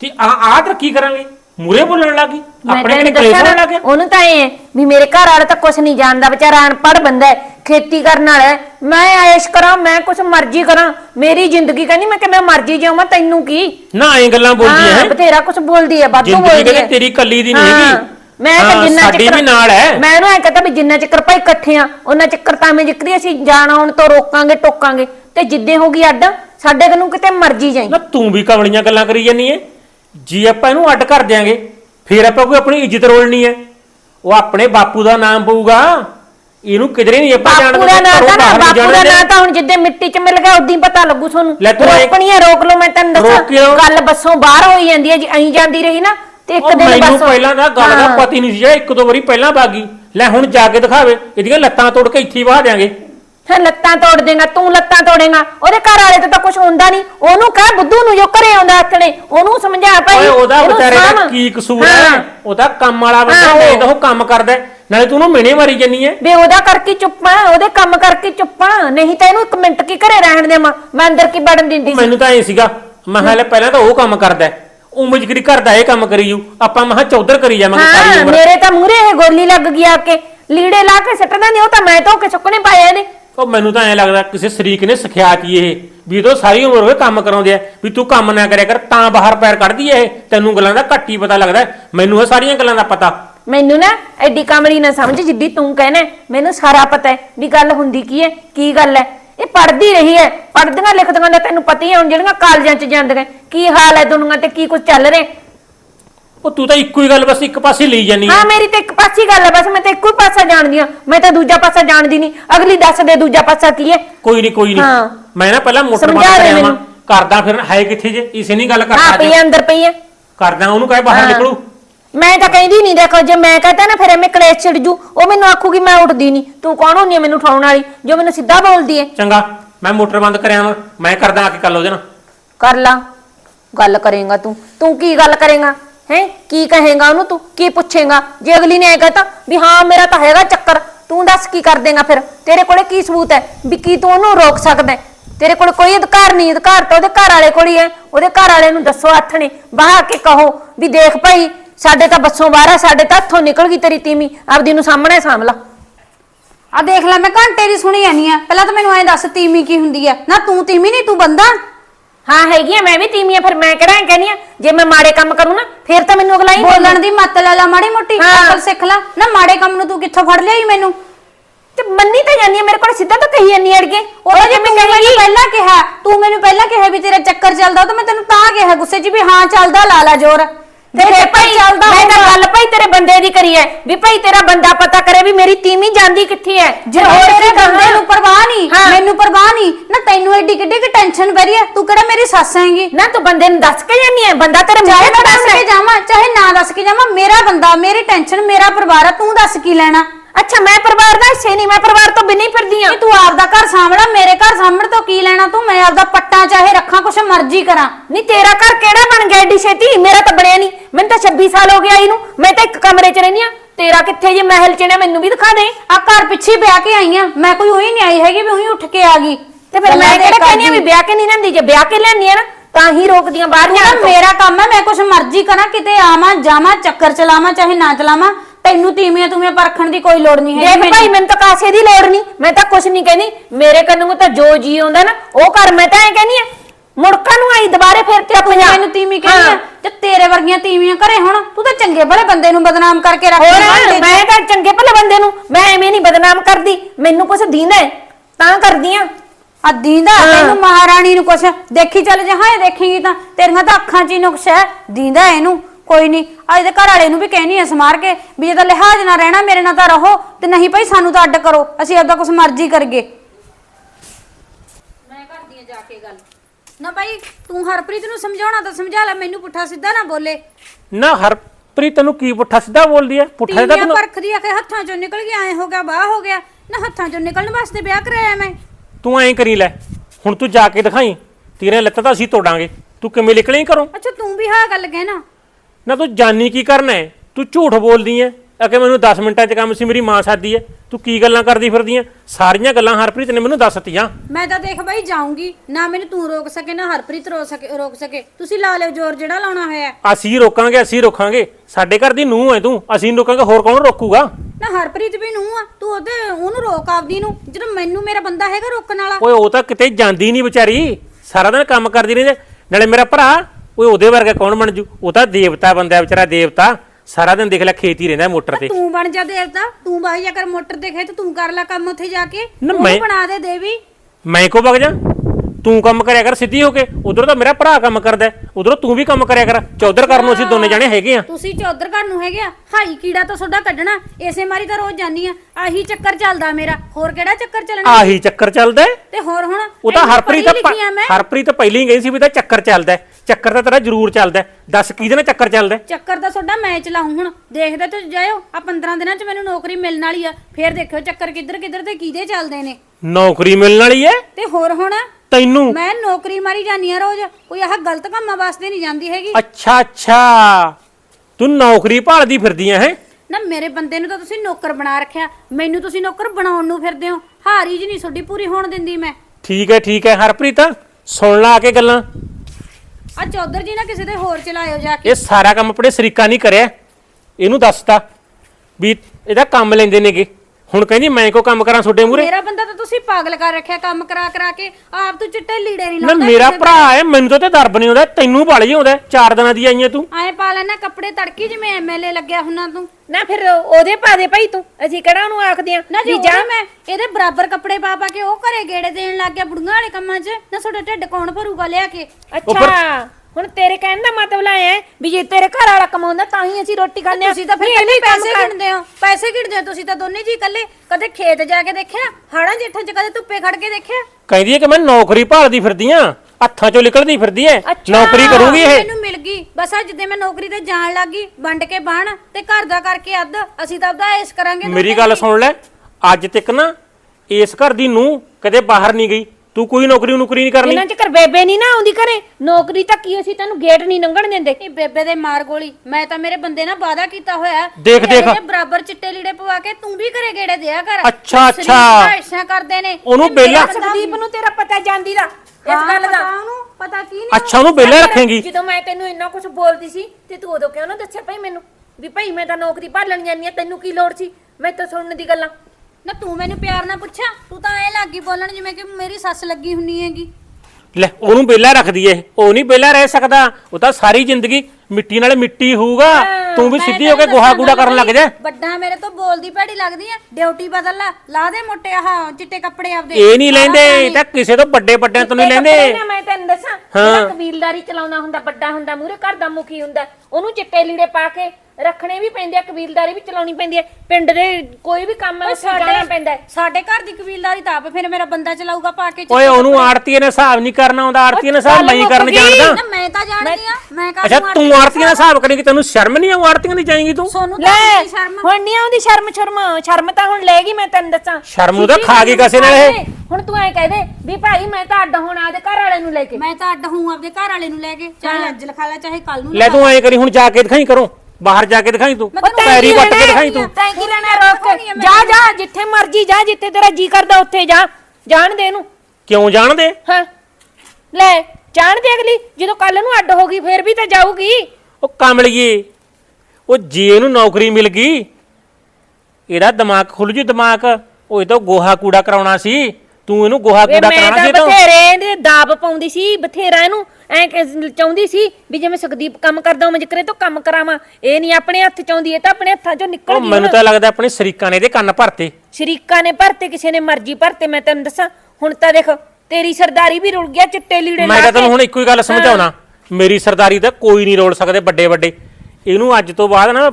ਤੇ ਆ ਆ ਤਰੱਕੀ ਕਰਾਂਗੇ। ਮੂਰੇ ਬੋਲਣ ਲੱਗੀ ਮੈਂ ਆਪਣੇ ਕਿਹੜੇ ਦੱਸਿਆ ਨਾ, ਲੱਗ? ਉਹਨੂੰ ਤਾਂ ਇਹ ਹੈ ਵੀ ਮੇਰੇ ਘਰ ਵਾਲਾ ਤਾਂ ਕੁਛ ਨਹੀਂ ਜਾਣਦਾ ਵਿਚਾਰਾ ਅਨਪੜ੍ਹ ਬੰਦਾ ਹੈ ਖੇਤੀ ਕਰਨ ਵਾਲਾ ਹੈ। ਮੈਂ ਐਸ਼ ਕਰਾਂ ਮੈਂ ਕੁਛ ਮਰਜ਼ੀ ਕਰਾਂ। ਮੇਰੀ ਜ਼ਿੰਦਗੀ ਕਹਿੰਦੀ ਮੈਂ ਕਿ ਮੈਂ ਮਰਜ਼ੀ ਜਾਵਾਂ ਤੈਨੂੰ ਕੀ? ਨਾ ਐਂ ਗੱਲਾਂ ਬੋਲਦੀ ਹਾਂ, ਹੈ ਬਥੇਰਾ ਕੁਛ ਬੋਲਦੀ ਹੈ ਵਾਧੂ ਜ਼ਿੰਦਗੀ ਬੋਲਦੀ ਕਹਿੰਦੇ ਹੈ ਤੇਰੀ ਕੱਲੀ ਦੀ ਨਹੀਂ ਹਾਂ, ਹੈਗੀ। ਮੈਂ ਤਾਂ ਹਾਂ, ਜਿੰਨਾ ਸਾਡੀ ਚਿਕਰ ਵੀ ਨਾਲ ਹੈ ਮੈਂ ਉਹਨੂੰ ਐ ਕਹਤਾ ਵੀ ਜਿੰਨਾ ਚਿਕਰ ਭਾਈ ਇਕੱਠੇ ਆ ਉਹਨਾਂ ਚਿਕਰ ਤਾਂ ਮੈਂ ਜਿਕਰੀ ਅਸੀਂ ਜਾਣ ਆਉਣ ਤੋਂ ਰੋਕਾਂਗੇ ਟੋਕਾਂਗੇ। ਤੇ ਜਿੱਦੇ ਹੋਗੀ ਅੱਡ ਸਾਡੇ ਕੋਲੋਂ ਕਿਤੇ ਮਰਜ਼ੀ ਜਾਈ। ਨਾ ਤੂੰ ਵੀ ਕਵਲੀਆਂ ਗੱਲਾਂ ਕਰੀ ਜਾਨੀ ਐ। ਜੀ ਆਪਾਂ ਇਹਨੂੰ ਅੱਡ ਕਰ ਦਿਆਂਗੇ। ਫੇਰ ਆਪਾਂ ਕੋਈ ਆਪਣੀ ਇੱਜ਼ਤ ਰੋਲਣੀ ਐ ਉਹ ਆਪਣੇ ਬਾਪੂ ਦਾ ਨਾਮ ਪਊਗਾ। ਇਹਨੂੰ ਕਿਧਰੇ ਨਹੀਂ ਆਪਾਂ ਜਾਣ ਬਾਪੂ ਦਾ ਨਾਂ ਘਰੋਂ ਤਾਂ ਨਾ ਬਾਹਰ ਨਹੀਂ ਬਾਪੂ ਦਾ ਨਾਂ ਤਾਂ ਹੁਣ ਜਿੱਦੇ ਮਿੱਟੀ 'ਚ ਮਿਲ ਗਿਆ ਉਦੋਂ ਹੀ ਪਤਾ ਲੱਗੂ ਤੁਹਾਨੂੰ। ਲੈ ਤੂੰ ਇਹ- ਰੋਕਣੀ ਹੈ ਰੋਕ ਲਓ ਮੈਂ ਤੈਨੂੰ? ਦੱਸਾਂ। ਗੱਲ ਬੱਸੋਂ ਬਾਹਰ ਹੋਈ ਜਾਂਦੀ ਹੈ ਜੀ ਅਹੀਂ ਜਾਂਦੀ ਰਹੀ ਨਾ ਤੇ ਇੱਕ ਦਿਨ ਮੈਨੂੰ ਬੱਸ ਪਹਿਲਾਂ ਦਾ ਗੱਲ ਦਾ ਹਾਂ। ਪਤਾ ਹੀ ਨਹੀਂ ਸੀ ਜਿਹੜਾ ਇੱਕ ਦੋ ਵਾਰੀ ਪਹਿਲਾਂ ਬਾਗੀ। ਲੈ ਹੁਣ ਜਾ ਕੇ ਦਿਖਾਵੇ ਇਹਦੀਆਂ ਲੱਤਾਂ ਤੋੜ ਕੇ ਇੱਥੇ ਹੀ ਵਾਹ ਦਿਆਂਗੇ। ਫਿਰ ਲੱਤਾਂ ਤੋੜ ਦੇਗਾ ਤੂੰ ਲੱਤਾਂ ਤੋੜੇਗਾ। ਉਹਦੇ ਘਰ ਵਾਲੇ ਤੋਂ ਤਾਂ ਕੁਝ ਹੁੰਦਾ ਨਹੀਂ। ਉਹਨੂੰ ਕਹਿ ਬੁੱਧੂ ਨੂੰ ਜੋ ਘਰੇ ਆਉਂਦਾ ਆਥਣੇ ਉਹਨੂੰ ਸਮਝਾ ਭਾਈ ਓਏ ਉਹਦਾ ਇਹਨੂੰ ਵਿਚਾਰੇ ਦਾ ਸਾਂਭ। ਕੀ ਕਸੂਰ ਹਾਂ। ਹੈ। ਉਹਦਾ ਕੰਮ ਵਾਲਾ ਬੰਦਾ ਨਹੀਂ ਉਹ- ਤਾਂ ਉਹ ਕੰਮ ਕਰਦਾ ਹੈ। ਨਾਲੇ ਤੂੰ ਉਹਨੂੰ ਮਿਹਣੇ ਮਾਰੀ ਜੰਨੀ ਹੈ। ਵੀ ਉਹਦਾ ਕਰਕੇ ਚੁੱਪਾਂ ਉਹਦੇ ਕੰਮ ਕਰਕੇ ਚੁੱਪਾਂ ਨਹੀਂ ਤਾਂ ਇਹਨੂੰ ਇੱਕ ਮਿੰਟ ਕੀ ਘਰੇ ਰਹਿਣ ਦੇਵਾਂ? ਮੈਂ ਅੰਦਰ ਕੀ ਵੜਨ ਦਿੰਦੀ ਸੀ? ਮੈਨੂੰ ਤਾਂ ਐ ਸੀਗਾ ਮੈਂ ਕਿਹਾ ਲੈ ਪਹਿਲਾਂ ਤਾਂ ਉਹ ਕੰਮ ਕਰਦਾ ਹੈ। ਉਮਰ ਜਿਹੜੀ ਕਰਦਾ ਇਹ ਕੰਮ ਕਰੀ ਜੂ। ਆਪਾਂ ਮਹਾ ਚੌਧਰ ਕਰੀ ਜਾਵਾਂਗੇ ਸਾਰੀ ਹਾਂ ਉਮਰ। ਮੇਰੇ ਤਾਂ ਮੂਹਰੇ ਇਹ ਗੋਲੀ ਲੱਗ ਗਈ ਆ ਕੇ। ਲੀੜੇ ਲਾ ਕੇ ਸੱਟਦਾ ਨਹੀਂ ਉਹ ਤਾਂ ਮੈਂ ਧੋ ਕੇ ਸੁੱਕਣੇ ਪਾਏ ਇਹਨੇ ਉਹ ਮੈਨੂੰ ਤਾਂ ਐ ਲੱਗਦਾ ਕਿਸੇ ਸ਼ਰੀਕ ਨੇ ਸਿਖਿਆਤੀ ਇਹ? ਵੀ ਇਹ ਤੋਂ ਸਾਰੀ ਉਮਰ ਉਹ ਕੰਮ ਕਰਾਉਂਦੇ ਆ, ਵੀ ਤੂੰ ਕੰਮ ਨਾ ਕਰਿਆ ਕਰ, ਤਾਂ ਬਾਹਰ ਪੈਰ ਕੱਢਦੀ ਐ ਇਹ? ਤੈਨੂੰ ਗੱਲਾਂ ਦਾ ਘੱਟ ਹੀ ਪਤਾ ਲੱਗਦਾ। ਮੈਨੂੰ ਇਹ ਸਾਰੀਆਂ ਗੱਲਾਂ ਦਾ ਪਤਾ। ਮੈਨੂੰ ਨਾ ਐਡੀ ਕਾਮੜੀ ਨਾ ਸਮਝ ਜਿੱਡੀ ਤੂੰ ਕਹਿਣਾ ਹੈ। ਮੈਨੂੰ ਸਾਰਾ ਪਤਾ ਹੈ ਵੀ ਗੱਲ ਹੁੰਦੀ ਕੀ ਹੈ, ਕੀ ਗੱਲ ਹੈ। ਇਹ ਪੜਦੀ ਰਹੀ ਹੈ। ਪੜਦੀਆਂ ਲਿਖਦੀਆਂ ਦਾ ਤੈਨੂੰ ਪਤਾ ਹੀ ਹੈ, ਹੁਣ ਜਿਹੜੀਆਂ ਕਾਲਜਾਂ 'ਚ ਜਾਂਦੀਆਂ, ਕੀ ਹਾਲ ਹੈ ਦੁਨੀਆ ਤੇ, ਕੀ ਕੁਝ ਚੱਲ ਰਿਹਾ ਉਹ ਤੂੰ ਤਾਂ ਇੱਕੋ ਹੀ ਗੱਲ ਬਸ ਇੱਕ ਪਾਸੇ ਲਈ ਜਾਨੀ ਹਾਂ ਹੈ ਮੇਰੀ ਤੇ ਇੱਕ ਪਾਸੀ ਗੱਲ ਹੈ ਬਸ ਮੈਂ ਤਾਂ ਇੱਕੋ ਹੀ ਪਾਸਾ ਜਾਣਦੀ ਹਾਂ ਮੈਂ ਤਾਂ ਦੂਜਾ ਪਾਸਾ ਜਾਣਦੀ ਨਹੀਂ। ਅਗਲੀ ਦੱਸ ਦੇ ਦੂਜਾ ਪਾਸਾ ਕੀ ਹੈ। ਕੋਈ ਨਹੀਂ ਕੋਈ ਨਹੀਂ ਹਾਂ। ਮੈਂ ਨਾ ਪਹਿਲਾਂ ਮੋਟਰ ਬੰਦ ਸਮਝਾ ਦੇ ਕਰਿਆ ਵਾਂ। ਮੈਨੂੰ। ਕਰਦਾ ਫਿਰ ਹੈ ਕਿੱਥੇ ਜੇ? ਇਸੇ ਨਹੀਂ ਗੱਲ ਹਾਂ ਕਰਦਾ ਪਈ ਹੈ, ਅੰਦਰ ਪਈ ਹੈ ਕਰਦਾ ਉਹਨੂੰ ਕਹੇ ਬਾਹਰ ਹਾਂ। ਨਿਕਲੂ। ਮੈਂ ਤਾਂ ਕਹਿੰਦੀ ਨਹੀਂ ਦੇਖੋ ਜੇ ਮੈਂ ਕਹਤਾ ਨਾ ਫਿਰ ਐਵੇਂ ਕਲੇਸ਼ ਛਿੜ ਜੂ। ਉਹ ਮੈਨੂੰ ਆਖੂਗੀ ਮੈਂ ਉੱਠਦੀ ਨਹੀਂ ਤੂੰ ਕੌਣ ਹੁੰਨੀ ਹੈ ਮੈਨੂੰ ਉਠਾਉਣ ਵਾਲੀ? ਜੋ ਮੈਨੂੰ ਸਿੱਧਾ ਬੋਲਦੀ ਹੈ ਚੰਗਾ ਮੈਂ ਮੋਟਰ ਬੰਦ ਕਰਿਆ ਵਾਂ। ਮੈਂ ਕਰਦਾ ਆ ਕੇ ਕੱਲ ਉਹਦੇ ਨਾਲ। ਕਰ ਲਾ। ਗੱਲ ਕਰੇਗਾ ਤੂੰ। ਤੂੰ ਕੀ ਗੱਲ ਕਰੇਗਾ? ਹੈ? ਕੀ ਕਹੇਗਾ ਉਹਨੂੰ ਤੂੰ? ਕੀ ਪੁੱਛੇਗਾ? ਜੇ ਅਗਲੀ ਨੇ ਇਹ ਕਹਤਾ ਵੀ ਹਾਂ, ਮੇਰਾ ਤਾਂ ਹੈਗਾ ਚੱਕਰ, ਤੂੰ ਦੱਸ ਕੀ ਕਰ ਦੇਗਾ ਫਿਰ? ਤੇਰੇ ਕੋਲੇ ਕੀ ਸਬੂਤ ਹੈ ਵੀ ਕੀ ਤੂੰ ਉਹਨੂੰ ਰੋਕ ਸਕਦਾ ਹੈ? ਤੇਰੇ ਕੋਲ ਕੋਈ ਅਧਿਕਾਰ ਨਹੀਂ, ਅਧਿਕਾਰ ਤਾਂ ਉਹਦੇ ਘਰ ਵਾਲੇ ਕੋਲ ਹੀ ਹੈ। ਉਹਦੇ ਘਰ ਵਾਲੇ ਨੂੰ ਦੱਸੋ ਹੱਥ ਨੇ, ਬਾਹ ਕੇ ਕਹੋ ਵੀ ਦੇਖ ਭਾਈ, ਸਾਡੇ ਤਾਂ ਬੱਸੋਂ ਬਾਹਰ ਆ, ਸਾਡੇ ਤਾਂ ਹੱਥੋਂ ਨਿਕਲ ਗਈ ਤੇਰੀ ਤੀਵੀਂ। ਆਪਦੀ ਨੂੰ ਸਾਹਮਣੇ ਸਾਂਭ ਲਾ। ਆ ਦੇਖ ਲੈ, ਮੈਂ ਘੰਟੇ ਦੀ ਸੁਣੀ ਜਾਨੀ ਆ ਪਹਿਲਾਂ ਤਾਂ ਮੈਨੂੰ ਐਂ ਦੱਸ ਤੀਮੀ ਕੀ ਹੁੰਦੀ ਆ ਨਾ ਤੂੰ ਤੀਮੀ ਨਹੀਂ, ਤੂੰ ਬੰਦਾ। ਹਾਂ ਹੈਗੀ ਆ ਮੈਂ ਵੀ ਤੀਵੀਂ ਆ ਫਿਰ ਮੈਂ ਕਿਹੜਾ ਐਂ ਕਹਿੰਦੀ ਆ ਜੇ ਮੈਂ ਮਾੜੇ ਕੰਮ ਕਰੂੰ ਨਾ ਫਿਰ ਤਾਂ ਮੈਨੂੰ ਅਗਲਾ ਹੀ ਬੋਲਣ ਦੀ ਮੱਤ ਲੈ ਲਾ ਮਾੜੀ ਮੋਟੀ ਹਾਂ। ਅਕਲ ਸਿੱਖ ਲੈ। ਨਾ ਮਾੜੇ ਕੰਮ ਨੂੰ ਤੂੰ ਕਿੱਥੋਂ ਫੜ ਲਿਆਈ ਮੈਨੂੰ? ਤੇ ਮੰਨੀ ਤਾਂ ਜਾਂਦੀ ਆ ਮੇਰੇ ਕੋਲ ਸਿੱਧਾ ਤਾਂ ਕਹੀ ਜਾਂਦੀ ਅੜਗੇ ਉਹ ਜੇ ਮੈਂ ਮੈਨੂੰ ਪਹਿਲਾਂ ਕਿਹਾ ਤੂੰ ਮੈਨੂੰ ਪਹਿਲਾਂ ਕਿਹਾ ਵੀ ਤੇਰਾ ਚੱਕਰ ਚੱਲਦਾ ਉਹ ਤਾਂ ਮੈਂ ਤੈਨੂੰ ਤਾਂ ਕਿਹਾ ਗੁੱਸੇ 'ਚ ਵੀ ਹਾਂ ਚੱਲਦਾ ਲਾ ਲਾ ਜ਼ੋਰ। ਤੇਰੇ ਭਾਈ ਚੱਲਦਾ ਮੈਂ ਤਾਂ। ਗੱਲ ਭਾਈ ਤੇਰੇ ਬੰਦੇ ਦੀ ਕਰੀ ਐ ਵੀ ਭਾਈ ਤੇਰਾ ਬੰਦਾ ਪਤਾ ਕਰੇ ਵੀ ਮੇਰੀ ਤੀਵੀਂ ਜਾਂਦੀ ਕਿੱਥੇ ਐ। ਜੇ ਹੋਰ ਤੇਰੇ ਬੰਦੇ ਨੂੰ ਪਰਵਾਹ ਨਹੀਂ। ਮੈਨੂੰ ਪਰਵਾਹ ਨਹੀਂ ਨਾ ਤੈਨੂੰ ਐਡੀ ਕਿੱਡੀ ਕਿ ਟੈਨਸ਼ਨ ਪੈ ਰਹੀ ਹੈ ਤੂੰ ਕਿਹੜਾ ਮੇਰੀ ਸੱਸ ਹੈਗੀ? ਨਾ ਤੂੰ ਬੰਦੇ ਨੂੰ ਦੱਸ ਕੇ ਜਾਂਦੀ ਐ ਬੰਦਾ ਤੇਰੇ ਮੂਹਰੇ ਖੜਾ ਦੱਸ ਕੇ ਜਾਵਾਂ ਚਾਹੇ ਨਾ ਦੱਸ ਕੇ ਜਾਵਾਂ ਮੇਰਾ ਬੰਦਾ ਮੇਰੀ ਟੈਨਸ਼ਨ ਮੇਰਾ ਪਰਿਵਾਰ ਆ ਤੂੰ ਦੱਸ ਕੀ ਲੈਣਾ? ਅੱਛਾ ਮੈਂ ਪਰਿਵਾਰ ਦਾ ਹਿੱਸੇ ਨਹੀਂ ਮੈਂ ਪਰਿਵਾਰ ਤੋਂ ਬਿਨਾਂ ਹੀ ਫਿਰਦੀ ਆ ਤੂੰ ਆਪਦਾ ਘਰ ਸਾਂਭਣਾ ਮੇਰੇ ਘਰ ਸਾਂਭਣ ਤੋਂ ਕੀ ਲੈਣਾ ਤੂੰ? ਮੈਂ ਆਪਦਾ ਪੱਟਾਂ ਚਾਹੇ ਰੱਖਾਂ ਕੁਛ ਮਰਜ਼ੀ ਕਰਾਂ। ਨਹੀਂ ਤੇਰਾ ਘਰ ਕਿਹੜਾ ਬਣ ਗਿਆ ਏਡੀ ਛੇਤੀ? ਮੇਰਾ ਤਾਂ ਬਣਿਆ ਨਹੀਂ ਮੈਨੂੰ ਤਾਂ 26 ਸਾਲ ਹੋ ਗਏ ਆਈ ਨੂੰ ਮੈਂ ਤਾਂ ਇੱਕ ਕਮਰੇ 'ਚ ਰਹਿੰਦੀ ਆ ਤੇਰਾ ਕਿੱਥੇ ਜੇ ਮਹਿਲ 'ਚ ਨੇ ਮੈਨੂੰ ਵੀ ਦਿਖਾ ਦੇ। ਆ ਘਰ ਪਿੱਛੇ ਵਿਆਹ ਕੇ ਆਈ ਆ ਮੈਂ ਕੋਈ ਉਹੀ ਨਹੀਂ ਆਈ ਹੈਗੀ ਵੀ ਉਹੀ ਉੱਠ ਕੇ ਆ ਗਈ। ਤੇ ਫਿਰ ਮੈਂ ਕਿਹੜਾ ਕਹਿੰਦੀ ਆ ਵੀ ਵਿਆਹ ਕੇ ਨਹੀਂ ਲੈਂਦੀ? ਜੇ ਵਿਆਹ ਕੇ ਲੈਂਦੀ ਆ ਨਾ ਤਾਂ ਹੀ ਰੋਕਦੀਆਂ ਬਾਹਰ ਜਾਣ ਤੋਂ ਮੇਰਾ ਕੰਮ ਹੈ ਮੈਂ ਕੁਛ ਮਰਜ਼ੀ ਕਰਾਂ ਕਿਤੇ ਆਵਾਂ ਜਾਵਾਂ ਚੱਕਰ ਚਲਾਵਾਂ ਚਾਹੇ ਨਾ ਚਲਾਵਾਂ ਤੈਨੂੰ ਤੀਵੀਆਂ ਤੂੰ ਪਰਖਣ ਦੀ ਕੋਈ ਲੋੜ ਨਹੀਂ ਹੈਗੀ ਦੇਖ ਭਾਈ ਮੈਨੂੰ। ਤਾਂ ਕਾਸੇ ਦੀ ਲੋੜ ਨਹੀਂ। ਮੈਂ ਤਾਂ ਕੁਛ ਨਹੀਂ ਕਹਿੰਦੀ। ਮੇਰੇ ਕੰਨੋਂ ਤਾਂ ਜੋ ਜੀ ਆਉਂਦਾ ਨਾ ਉਹ ਕਰ ਮੈਂ ਤਾਂ ਐ ਕਹਿੰਦੀ ਆ ਮੁੜਕਾਂ ਨੂੰ ਆਈ ਦੁਬਾਰੇ ਫਿਰ ਤੇ ਤੂੰ ਆਪਣੀਆਂ ਮੈਨੂੰ ਤੀਵੀਂ ਕਹਿੰਦੀ ਆ। ਜੇ ਤੇਰੇ ਵਰਗੀਆਂ ਤੀਵੀਆਂ ਘਰੇ ਹੁਣ? ਤੂੰ ਤਾਂ ਚੰਗੇ ਭਲੇ ਬੰਦੇ ਨੂੰ ਬਦਨਾਮ ਕਰਕੇ ਰੱਖ ਹੋਰ ਮੈਂ ਤਾਂ ਚੰਗੇ ਭਲੇ ਬੰਦੇ ਨੂੰ ਮੈਂ ਐਵੇਂ ਨਹੀਂ ਬਦਨਾਮ ਕਰਦੀ। ਮੈਨੂੰ ਕੁਛ ਦੀਂਦਾ ਹੈ, ਤਾਂ ਕਰਦੀ ਆ। ਆ ਦੀਂਦਾ? ਤੈਨੂੰ ਮਹਾਰਾਣੀ ਨੂੰ ਕੁਛ ਦੇਖੀ ਚੱਲ ਜਾ ਹਾਂ ਦੇਖੇਂਗੀ ਤਾਂ। ਤੇਰੀਆਂ ਤਾਂ ਅੱਖਾਂ 'ਚ ਹੀ ਨੁਕਸ ਹੈ ਦੀਂਦਾ ਇਹਨੂੰ ਕੋਈ ਨਹੀਂ। ਅੱਜ ਦੇ ਘਰ ਵਾਲੇ ਨੂੰ ਵੀ ਕਹਿਣੀ ਐ ਸਮਾਰ ਕੇ ਵੀ ਜੇ ਤਾਂ ਲਿਹਾਜ਼ ਨਾ ਰਹਿਣਾ ਮੇਰੇ ਨਾਲ ਤਾਂ ਰਹੋ। ਤੇ ਨਹੀਂ ਭਾਈ ਸਾਨੂੰ ਤਾਂ ਅੱਡ ਕਰੋ। ਅਸੀਂ ਆਪਦਾ ਕੁਛ ਮਰਜ਼ੀ ਕਰਗੇ ਮੈਂ ਕਰਦੀ ਆ ਜਾ ਕੇ ਗੱਲ ਨਾ ਭਾਈ ਤੂੰ ਹਰਪ੍ਰੀਤ ਨੂੰ ਸਮਝਾਉਣਾ ਤਾਂ ਸਮਝਾ ਲੈ ਮੈਨੂੰ ਪੁੱਠਾ ਸਿੱਧਾ ਨਾ ਬੋਲੇ। ਨਾ ਹਰਪ੍ਰੀਤ ਤੈਨੂੰ ਕੀ ਪੁੱਠਾ ਸਿੱਧਾ ਬੋਲਦੀ ਐ? ਪੁੱਠਾ ਸਿੱਧਾ ਤੀਵੀਆਂ ਤੈਨੂੰ ਪਰਖਦੀ ਆ ਕਿ ਹੱਥਾਂ 'ਚੋਂ ਨਿਕਲ ਗਿਆ ਐ ਹੋ ਗਿਆ ਬਾਹ ਹੋ ਗਿਆ। ਨਾ ਹੱਥਾਂ 'ਚੋਂ ਨਿਕਲਣ ਵਾਸਤੇ ਵਿਆਹ ਕਰਾਇਆ ਮੈਂ। ਤੂੰ ਐਂ ਕਰੀ ਲੈ। ਹੁਣ ਤੂੰ ਜਾ ਕੇ ਦਿਖਾਈ। ਤੇਰੇ ਲੱਤਾਂ ਤਾਂ ਅਸੀਂ ਤੋੜਾਂਗੇ। ਤੂੰ ਕਿਵੇਂ ਨਿਕਲੇਂ ਘਰੋਂ? ਅੱਛਾ ਤੂੰ ਵੀ ਹਾਂ ਗੱਲ ਕਹਿਣਾ। ਨਾ ਤੂੰ ਜਾਨੀ ਕੀ ਕਰਨਾ ਹੈ ਤੂੰ ਝੂਠ ਬੋਲਦੀ ਐ। ਅਕੇ ਮੈਨੂੰ 10 ਮਿੰਟਾਂ 'ਚ ਕੰਮ ਸੀ ਮੇਰੀ ਮਾਂ ਸਾਦੀ ਐ। ਤੂੰ ਕੀ ਗੱਲਾਂ ਕਰਦੀ ਫਿਰਦੀ ਐ? ਸਾਰੀਆਂ ਗੱਲਾਂ ਹਰਪ੍ਰੀਤ ਨੇ ਮੈਨੂੰ ਦੱਸਤੀਆਂ ਮੈਂ ਤਾਂ ਦੇਖ ਬਾਈ ਜਾਊਂਗੀ। ਨਾ ਮੈਨੂੰ ਤੂੰ ਰੋਕ ਸਕੇ ਨਾ ਹਰਪ੍ਰੀਤ ਰੋਕ ਸਕੇ ਰੋਕ ਸਕੇ। ਤੁਸੀਂ ਲਾ ਲਿਓ ਜ਼ੋਰ ਜਿਹੜਾ ਲਾਉਣਾ ਹੋਇਆ। ਹੈ। ਅਸੀਂ ਰੋਕਾਂਗੇ ਅਸੀਂ ਰੋਕਾਂਗੇ। ਸਾਡੇ ਘਰ ਦੀ ਨੂੰਹ ਐ ਤੂੰ। ਅਸੀਂ ਨੀ ਰੋਕਾਂਗੇ ਹੋਰ ਕੌਣ ਰੋਕੂਗਾ? ਨਾ ਹਰਪ੍ਰੀਤ ਵੀ ਨੂੰ ਆ। ਤੂੰ ਉਹਦੇ ਉਹਨੂੰ ਰੋਕ ਆਪਦੀ ਨੂੰ। ਜਦੋਂ ਮੈਨੂੰ ਮੇਰਾ ਬੰਦਾ ਹੈਗਾ ਰੋਕਣ ਵਾਲਾ। ਓਏ ਉਹ ਤਾਂ ਕਿਤੇ ਜਾਂਦੀ ਨਹੀਂ ਵਿਚਾਰੀ। ਸਾਰਾ ਦਿਨ ਕੰਮ ਕਰਦੀ ਰਹਿੰਦੀ ਨਾਲੇ ਮੇਰਾ ਭਰਾ ਓਏ ਉਹਦੇ ਵਰਗਾ ਕੌਣ ਬਣ ਜੂ? ਉਹ ਤਾਂ ਦੇਵਤਾ ਬੰਦਾ ਵਿਚਾਰਾ ਦੇਵਤਾ। ਸਾਰਾ ਦਿਨ ਦੇਖ ਲੈ ਖੇਤੀ ਰਹਿੰਦਾ ਮੋਟਰ ਤੇ। ਤੂੰ ਬਣ ਜਾ ਦੇਵਤਾ ਤੂੰ। ਬਾਈ ਜਾ ਕਰ ਮੋਟਰ ਤੇ ਖੇਤ ਤੂੰ ਕਰ ਲੈ ਕੰਮ ਉੱਥੇ ਜਾ ਕੇ। ਨਾ ਮੈਂ- ਬਣਾ ਦੇ ਦੇਵੀ। ਮੈਂ ਕੋ ਵਗ ਜਾ? ਤੂੰ ਕੰਮ ਕਰਿਆ ਕਰ ਸਿੱਧੀ ਹੋ ਕੇ। ਉਧਰ ਤਾਂ ਮੇਰਾ ਭਰਾ ਕੰਮ ਕਰਦਾ ਉਧਰੋਂ ਤੂੰ ਵੀ ਕੰਮ ਕਰਿਆ ਕਰ। ਚੌਧਰ ਕਰਨ ਨੂੰ ਅਸੀਂ ਦੋਨੇ ਜਾਣੇ ਹੈਗੇ ਆ ਤੁਸੀਂ ਚੌਧਰ ਘਰ ਨੂੰ ਹੈਗੇ ਆ। ਹਾਈ ਕੀੜਾ ਤਾਂ ਤੁਹਾਡਾ ਕੱਢਣਾ। ਇਸੇ ਮਾਰੀ ਤਾਂ ਰੋਜ਼ ਜਾਨੀ ਆ ਆਹੀ ਚੱਕਰ ਚੱਲਦਾ ਮੇਰਾ। ਹੋਰ ਕਿਹੜਾ ਚੱਕਰ ਚੱਲਣਾ? ਆਹੀ ਚੱਕਰ ਚੱਲਦਾ ਹੈ। ਤੇ ਹੋਰ ਹੁਣ ਉਹ ਤਾਂ ਇੰਨੀ ਹਰਪ੍ਰੀਤ ਤਾਂ ਪੜ੍ਹੀ ਲਿਖੀ ਆ ਮੈਂ। ਹਰਪ੍ਰੀਤ ਪਹਿਲਾਂ ਹੀ ਗਈ ਸੀ ਵੀ ਤਾਂ ਚੱਕਰ ਚੱਲਦਾ ਹੈ। ਚੱਕਰ ਤਾਂ ਤੇਰਾ ਜ਼ਰੂਰ ਚੱਲਦਾ ਹੈ। ਦੱਸ ਕਿਹਦੇ ਨਾਲ ਚੱਕਰ ਚੱਲਦਾ ਹੈ? ਚੱਕਰ ਤਾਂ ਤੁਹਾਡਾ ਮੈਂ ਚਲਾਉਂ ਹੁਣ। ਦੇਖਦੇ ਤੇ ਜਾਇਓ। ਆ 15 ਦਿਨਾਂ ਚ ਮੈਨੂੰ ਨੌਕਰੀ ਮਿਲਣ ਵਾਲੀ ਆ। ਫੇਰ ਦੇਖਿਓ ਚੱਕਰ ਕਿੱਧਰ ਕਿੱਧਰ ਤੇ ਕਿਹਦੇ ਚੱਲਦੇ ਨੇ। ਨੌਕਰੀ ਮਿਲਣ ਵਾਲੀ ਹੈ? ਤੇ ਹੋਰ ਹੁਣ ਤੈਨੂੰ? ਮੈਂ ਨੌਕਰੀ ਮਾਰੀ ਜਾਨੀ ਆ ਰੋਜ਼। ਕੋਈ ਆਹ ਗਲਤ ਕੰਮਾਂ ਵਾਸਤੇ ਨਹੀਂ ਜਾਂਦੀ ਹੈਗੀ। ਅੱਛਾ ਅੱਛਾ। ਤੂੰ ਨੌਕਰੀ ਭਾਲਦੀ ਫਿਰਦੀ ਐ ਹੈ? ਨਾ ਮੇਰੇ ਬੰਦੇ ਨੂੰ ਤਾਂ ਤੁਸੀਂ ਨੌਕਰ ਬਣਾ ਰੱਖਿਆ। ਮੈਨੂੰ ਤੁਸੀਂ ਨੌਕਰ ਬਣਾਉਣ ਨੂੰ ਫਿਰਦੇ ਹੋ। ਹਾਰੀ ਜੀ ਨਹੀਂ ਤੁਹਾਡੀ ਪੂਰੀ ਹੋਣ ਦਿੰਦੀ ਮੈਂ। ਠੀਕ ਹੈ ਠੀਕ ਹੈ ਹਰਪ੍ਰੀਤ। ਸੁਣ ਲਾ ਕੇ ਗੱਲਾਂ। ਆ ਚੌਧਰ ਜੀ ਨਾ ਕਿਸੇ ਦੇ ਹੋਰ ਚਲਾਇਓ ਜਾ ਕੇ। ਇਹ ਸਾਰਾ ਕੰਮ ਆਪਣੇ ਸਰੀਕਾ ਨਹੀਂ ਕਰਿਆ। ਇਹਨੂੰ ਦੱਸਤਾ ਵੀ ਇਹਦਾ ਕੰਮ ਲੈਂਦੇ ਨੇਗੇ। ਹੁਣ ਕਹਿੰਦੀ ਮੈਂ ਕੋ ਕੰਮ ਕਰਾਂ ਤੁਹਾਡੇ ਮੂਰੇ ਮੇਰਾ ਬੰਦਾ ਤਾਂ ਤੁਸੀਂ ਪਾਗਲ ਕਰ ਰੱਖਿਆ ਕੰਮ ਕਰਾ ਕਰਾ ਕੇ। ਆਪ ਤੂੰ ਚਿੱਟੇ ਲੀੜੇ ਨਹੀਂ ਨਾ ਲਾਉਂਦਾ ਮੇਰਾ ਭਰਾ ਹੈ ਮੈਨੂੰ ਤਾਂ ਤੇ ਦਰਬ ਨਹੀਂ ਆਉਂਦਾ ਤੈਨੂੰ ਹੀ ਆਉਂਦਾ ਚਾਰ ਦਿਨਾਂ ਦੀ ਆਈਆਂ ਤੂੰ। ਆਏ ਪਾ ਲੈਣਾ ਕੱਪੜੇ ਤੜਕੀ ਜਿਵੇਂ ਐਮਐਲਏ ਲੱਗਿਆ ਹੁੰਨਾ ਤੂੰ। ਨਾ ਫਿਰ ਉਹਦੇ ਪਾ ਦੇ ਭਾਈ ਤੂੰ ਅਸੀਂ ਕਿਹੜਾ ਉਹਨੂੰ ਆਖਦੇ ਆ ਨਾ ਜੀ ਜਾ। ਮੈਂ ਇਹਦੇ ਬਰਾਬਰ ਕੱਪੜੇ ਪਾ ਪਾ ਕੇ ਉਹ ਘਰੇ ਗੇੜੇ ਦੇਣ ਲੱਗ ਗਿਆ ਬੁੜੀਆਂ ਵਾਲੇ ਕੰਮਾਂ 'ਚ। ਨਾ ਤੁਹਾਡਾ ਢਿੱਡ ਕੌਣ ਭਰੂਗਾ ਲਿਆ ਕੇ। ਅੱਛਾ। ਹੁਣ ਤੇਰੇ ਕਹਿਣ ਦਾ ਮਤਲਬ ਆਇਆ ਵੀ ਜੇ ਤੇਰੇ ਘਰ ਵਾਲਾ ਕਮਾਉਂਦਾ ਤਾਂ ਹੀ ਅਸੀਂ ਰੋਟੀ ਖਾਂਦੇ ਆ। ਤੁਸੀਂ ਤਾਂ ਫਿਰ ਨਹੀਂ, ਇਕੱਲੇ ਕੰਮ ਪੈਸੇ ਕਰ- ਗਿਣਦੇ ਹੋ। ਪੈਸੇ ਗਿਣਦੇ ਹੋ ਤੁਸੀਂ ਤਾਂ ਦੋਨੇ ਜੀ ਇਕੱਲੇ। ਕਦੇ ਖੇਤ ਜਾ ਕੇ ਦੇਖਿਆ? ਹਾੜਾਂ ਜੇਠਾਂ 'ਚ ਕਦੇ ਧੁੱਪੇ ਖੜ ਕੇ ਦੇਖਿਆ? ਕਹਿੰਦੀ ਹੈ ਕਿ ਮੈਂ ਨੌਕਰੀ ਭਾਲਦੀ ਫਿਰਦੀ ਆ ਹੱਥਾਂ ਚੋਂ ਨਿਕਲਦੀ ਫਿਰਦੀ ਐ। ਨੌਕਰੀ ਕਰੂੰਗੀ ਇਹ। ਮੈਨੂੰ ਮਿਲ ਗਈ। ਬਸ ਅੱਜ ਦੇ ਮੈਂ ਨੌਕਰੀ ਤੇ ਜਾਣ ਲੱਗੀ ਵੰਡ ਕੇ ਬਾਣ ਤੇ ਘਰ ਦਾ ਕਰਕੇ ਅੱਧ। ਅਸੀਂ ਤਾਂ ਆਪਦਾ ਐਸ ਕਰਾਂਗੇ ਮੇਰੀ ਗੱਲ ਸੁਣ ਲੈ ਅੱਜ ਤੱਕ ਨਾ ਇਸ ਘਰ ਦੀ ਨੂੰ ਕਦੇ ਬਾਹਰ ਨਹੀਂ ਗਈ। ਤੂੰ ਕੋਈ ਨੌਕਰੀ ਨੌਕਰੀ ਨਹੀਂ ਕਰਨੀ। ਇਹਨਾਂ ਚ ਬੇਬੇ ਨਹੀਂ ਨਾ ਆਉਂਦੀ ਘਰੇ। ਨੌਕਰੀ ਤਾਂ ਕੀ ਅਸੀਂ ਤੈਨੂੰ ਗੇਟ ਨਹੀਂ ਲੰਘਣ ਦਿੰਦੇ। ਇਹ ਬੇਬੇ ਦੇ ਮਾਰ ਗੋਲੀ। ਮੈਂ ਤਾਂ ਮੇਰੇ ਬੰਦੇ ਨਾਲ ਵਾਦਾ ਕੀਤਾ ਹੋਇਆ। ਦੇਖ, ਕਿ ਦੇਖ। ਇਹਦੇ ਬਰਾਬਰ ਚਿੱਟੇ ਲੀੜੇ ਪਵਾ ਕੇ ਤੂੰ ਵੀ ਘਰੇ ਗੇੜੇ ਦਿਆ ਕਰ। ਅੱਛਾ, ਅੱਛਾ। ਹਿੱਸਾ ਕਰਦੇ ਨੇ। ਉਹਨੂੰ ਤੇ ਮੇਰਾ ਸੰਦੀਪ ਨੂੰ ਤੇਰਾ ਪਤਾ ਜਾਂਦੀ ਦਾ। ਇਸ ਗੱਲ ਦਾ। ਪਤਾ ਉਹਨੂੰ ਪਤਾ ਕੀ ਨਹੀਂ ਅੱਛਾ ਉਹਨੂੰ ਬੇਲਾ ਰੱਖੇਂਗੀ। ਜਦੋਂ ਮੈਂ ਤੈਨੂੰ ਇੰਨਾ ਕੁਝ ਬੋਲਦੀ ਸੀ ਤੇ ਤੂੰ ਉਦੋਂ ਕਿਉਂ ਨਾ ਦੱਸਿਆ ਭਾਈ ਮੈਨੂੰ? ਵੀ ਭਾਈ ਮੈਂ ਤਾਂ ਨੌਕਰੀ ਭਾਲਣ ਜਾਂਦੀ ਆ ਤੈਨੂੰ ਕੀ ਲੋੜ ਸੀ? ਮੈਂ ਤਾਂ ਸੁਣਨ ਦੀ ਗੱਲਾਂ। ਨਾ ਤੂੰ ਮੈਨੂੰ ਪਿਆਰ ਨਾਲ ਪੁੱਛਿਆ ਤੂੰ ਤਾਂ ਐ ਲੱਗੀ ਬੋਲਣ ਜਿਵੇਂ ਕਿ ਮੇਰੀ ਸੱਸ ਲੱਗੀ ਹੁੰਨੀ ਹੈਗੀ। ਲੈ ਉਹਨੂੰ ਬੇਲਾ ਰੱਖਦੀ ਏ ਉਹ ਨਹੀਂ ਬੇਲਾ ਰਹਿ ਸਕਦਾ। ਉਹ ਤਾਂ ਸਾਰੀ ਜ਼ਿੰਦਗੀ ਮਿੱਟੀ ਨਾਲ ਮਿੱਟੀ ਹੋਊਗਾ। ਤੂੰ ਵੀ ਮੈਂ ਸਿੱਧੀ ਹੋ ਕੇ ਤੈਨੂੰ ਗੋਹਾ ਕੂੜਾ ਕਰਨ ਲੱਗ ਜਾ। ਵੱਡਾ ਮੇਰੇ ਤੋਂ ਬੋਲਦੀ ਭੈੜੀ ਲੱਗਦੀ ਆ ਡਿਊਟੀ ਬਦਲ ਲਾ ਲਾ ਦੇ ਮੋਟੇ ਆਹ ਚਿੱਟੇ ਕੱਪੜੇ ਆਪਦੇ। ਇਹ ਨਹੀਂ ਲੈਂਦੇ ਇਹ ਤਾਂ ਕਿਸੇ ਤੋਂ ਵੱਡੇ ਵੱਡਿਆਂ ਤੋਂ ਨਹੀਂ ਲੈਂਦੇ। ਮੈਂ ਤੈਨੂੰ ਦੱਸਾਂ ਜਿਹੜਾ ਕਬੀਲਦਾਰੀ ਚਲਾਉਣਾ ਹੁੰਦਾ ਵੱਡਾ ਹੁੰਦਾ ਮੂਰੇ ਘਰ ਦਾ ਮੁਖੀ ਹੁੰਦਾ ਉਹਨੂੰ ਚਿੱਟੇ ਲੀੜੇ ਪਾ ਕੇ ਰੱਖਣੇ ਵੀ ਪੈਂਦੇ ਆ ਕਬੀਲਦਾਰੀ ਵੀ ਚਲਾਉਣੀ ਪੈਂਦੀ ਹੈ। ਪਿੰਡ ਦੇ ਕੋਈ ਵੀ ਕੰਮ ਜਾਣਾ ਪੈਂਦਾ ਹੈ। ਸਾਡੇ ਘਰ ਦੀ ਕਬੀਲਦਾਰੀ ਤਾਂ ਆਪ ਫਿਰ ਮੇਰਾ ਬੰਦਾ ਚਲਾਊਗਾ ਪਾ ਕੇ ਓਏ ਉਹਨੂੰ ਆੜਤੀਏ ਨੇ ਹਿਸਾਬ ਨਹੀਂ ਕਰਨਾ ਆਉਂਦਾ ਆੜਤੀਏ ਨੇ ਹਿਸਾਬ ਮੈਂ ਹੀ ਕਰਨ ਜਾਣਦਾ। ਨਾ ਮੈਂ ਤਾਂ ਜਾਣਦੀ ਆ ਮੈਂ ਅੱਛਾ ਤੂੰ ਆੜਤੀਆਂ ਦਾ ਹਿਸਾਬ ਕਰੇਂਗੀ ਤੈਨੂੰ ਸ਼ਰਮ ਨਹੀਂ ਆਉ ਆੜਤੀਆਂ ਦੀ ਜਾਏਂਗੀ ਤੂੰ? ਸੋਨੂੰ ਤਾਂ ਲੈ ਨਹੀਂ ਸ਼ਰਮ। ਹੁਣ ਨਹੀਂ ਆਉਂਦੀ ਸ਼ਰਮ ਸ਼ਰਮ ਸ਼ਰਮ ਤਾਂ ਹੁਣ ਲੈ ਗਈ ਮੈਂ ਤੈਨੂੰ ਦੱਸਾਂ। ਸ਼ਰਮ ਨੂੰ ਤਾਂ ਖਾ ਗਈ ਕਿਸੇ ਨਾਲ ਇਹ। ਹੁਣ ਤੂੰ ਐ ਕਹਿ ਦੇ ਵੀ ਭਾਈ ਮੈਂ ਤਾਂ ਅੱਡ ਹੋਣਾ ਆਪਦੇ ਘਰ ਵਾਲੇ ਨੂੰ ਲੈ ਕੇ। ਮੈਂ ਤਾਂ ਅੱਡ ਹੂੰ ਆਪਦੇ ਘਰ ਵਾਲੇ ਨੂੰ ਲੈ ਕੇ ਚਾਹੇ ਅੱਜ ਲਿਖਾ ਲੈ ਚਾਹੇ ਕੱਲ ਨੂੰ ਲੈ ਤੂੰ ਐਂ ਕਰੀ ਹੁਣ ਜਾ ਕੇ ਦਿਖਾਈ ਕਰੋ। ਬਾਹਰ ਜਾ ਕੇ ਦਿਖਾਈ ਤੂੰ। ਮੈਂ ਤੈਨੂੰ ਪੈਰੀ ਵੱਟ ਕੇ ਦਿਖਾਈ ਤੂੰ। ਤੈਂ ਕੀ ਲੈਣਾ ਰੋਕ ਕੇ? ਜਾ ਜਾ ਜਿੱਥੇ ਮਰਜ਼ੀ ਜਾ ਜਿੱਥੇ ਤੇਰਾ ਜੀ ਕਰਦਾ ਉੱਥੇ ਜਾ। ਜਾਣ ਦੇ ਇਹਨੂੰ। ਕਿਉਂ ਜਾਣਦੇ? ਹਾਂ। ਲੈ ਜਾਣ ਦੇ ਅਗਲੀ। ਜਦੋਂ ਕੱਲ ਨੂੰ ਅੱਡ ਹੋ ਗਈ ਫੇਰ ਵੀ ਤਾਂ ਜਾਊਗੀ। ਉਹ ਕਮਲੀਏ ਉਹ ਜੇ ਇਹਨੂੰ ਨੌਕਰੀ ਮਿਲ ਗਈ ਇਹਦਾ ਦਿਮਾਗ ਖੁੱਲ ਜੂ ਦਿਮਾਗ। ਉਹ ਇਹ ਤਾਂ ਗੋਹਾ ਕੂੜਾ ਕਰਾਉਣਾ ਸੀ। ਤੂੰ ਇਹਨੂੰ ਗੋਹਾ ਵੇ ਕੂੜਾ ਮੈਂ ਕਰਾਉਣਾ ਤਾਂ ਸੀ ਤਾਂ। ਬਥੇਰੇ ਇਹਦੇ ਦਾਬ ਪਾਉਂਦੀ ਸੀ ਬਥੇਰਾ ਇਹਨੂੰ। ਐ ਚਾਹੁੰਦੀ ਸੀ ਵੀ ਜਿਵੇਂ ਸੁਖਦੀਪ ਕੰਮ ਕਰਦਾ ਮੈਂ ਜਿਕਰੇ ਤੋਂ ਕੰਮ ਕਰਾਵਾਂ। ਇਹ ਨਹੀਂ ਆਪਣੇ ਹੱਥ ਚਾਹੁੰਦੀ ਇਹ ਤਾਂ ਆਪਣੇ ਹੱਥਾਂ ਚੋਂ ਨਿਕਲ ਉਹ ਗਈ ਮੈਨੂੰ ਤਾਂ ਲੱਗਦਾ ਆਪਣੇ ਸ਼ਰੀਕਾਂ ਨੇ ਇਹਦੇ ਕੰਨ ਭਰਤੇ। ਸ਼ਰੀਕਾਂ ਨੇ ਭਰਤੇ ਕਿਸੇ ਨੇ ਮਰਜ਼ੀ ਭਰਤੇ ਮੈਂ ਤੈਨੂੰ ਦੱਸਾਂ। ਹੁਣ ਤਾਂ ਦੇਖ ਤੇਰੀ ਸਰਦਾਰੀ ਵੀ ਰੁਲ ਗਿਆ ਚਿੱਟੇ ਲੀੜੇ ਮੈਂ ਤਾਂ ਤੈਨੂੰ। ਹੁਣ ਇੱਕੋ ਹੀ ਗੱਲ ਸਮਝਾਉਣਾ। ਮੇਰੀ ਸਰਦਾਰੀ ਤਾਂ ਕੋਈ ਨਹੀਂ ਰੋਲ ਸਕਦੇ ਵੱਡੇ ਵੱਡੇ ਇਹਨੂੰ ਅੱਜ ਤੋਂ ਬਾਅਦ ਨਾ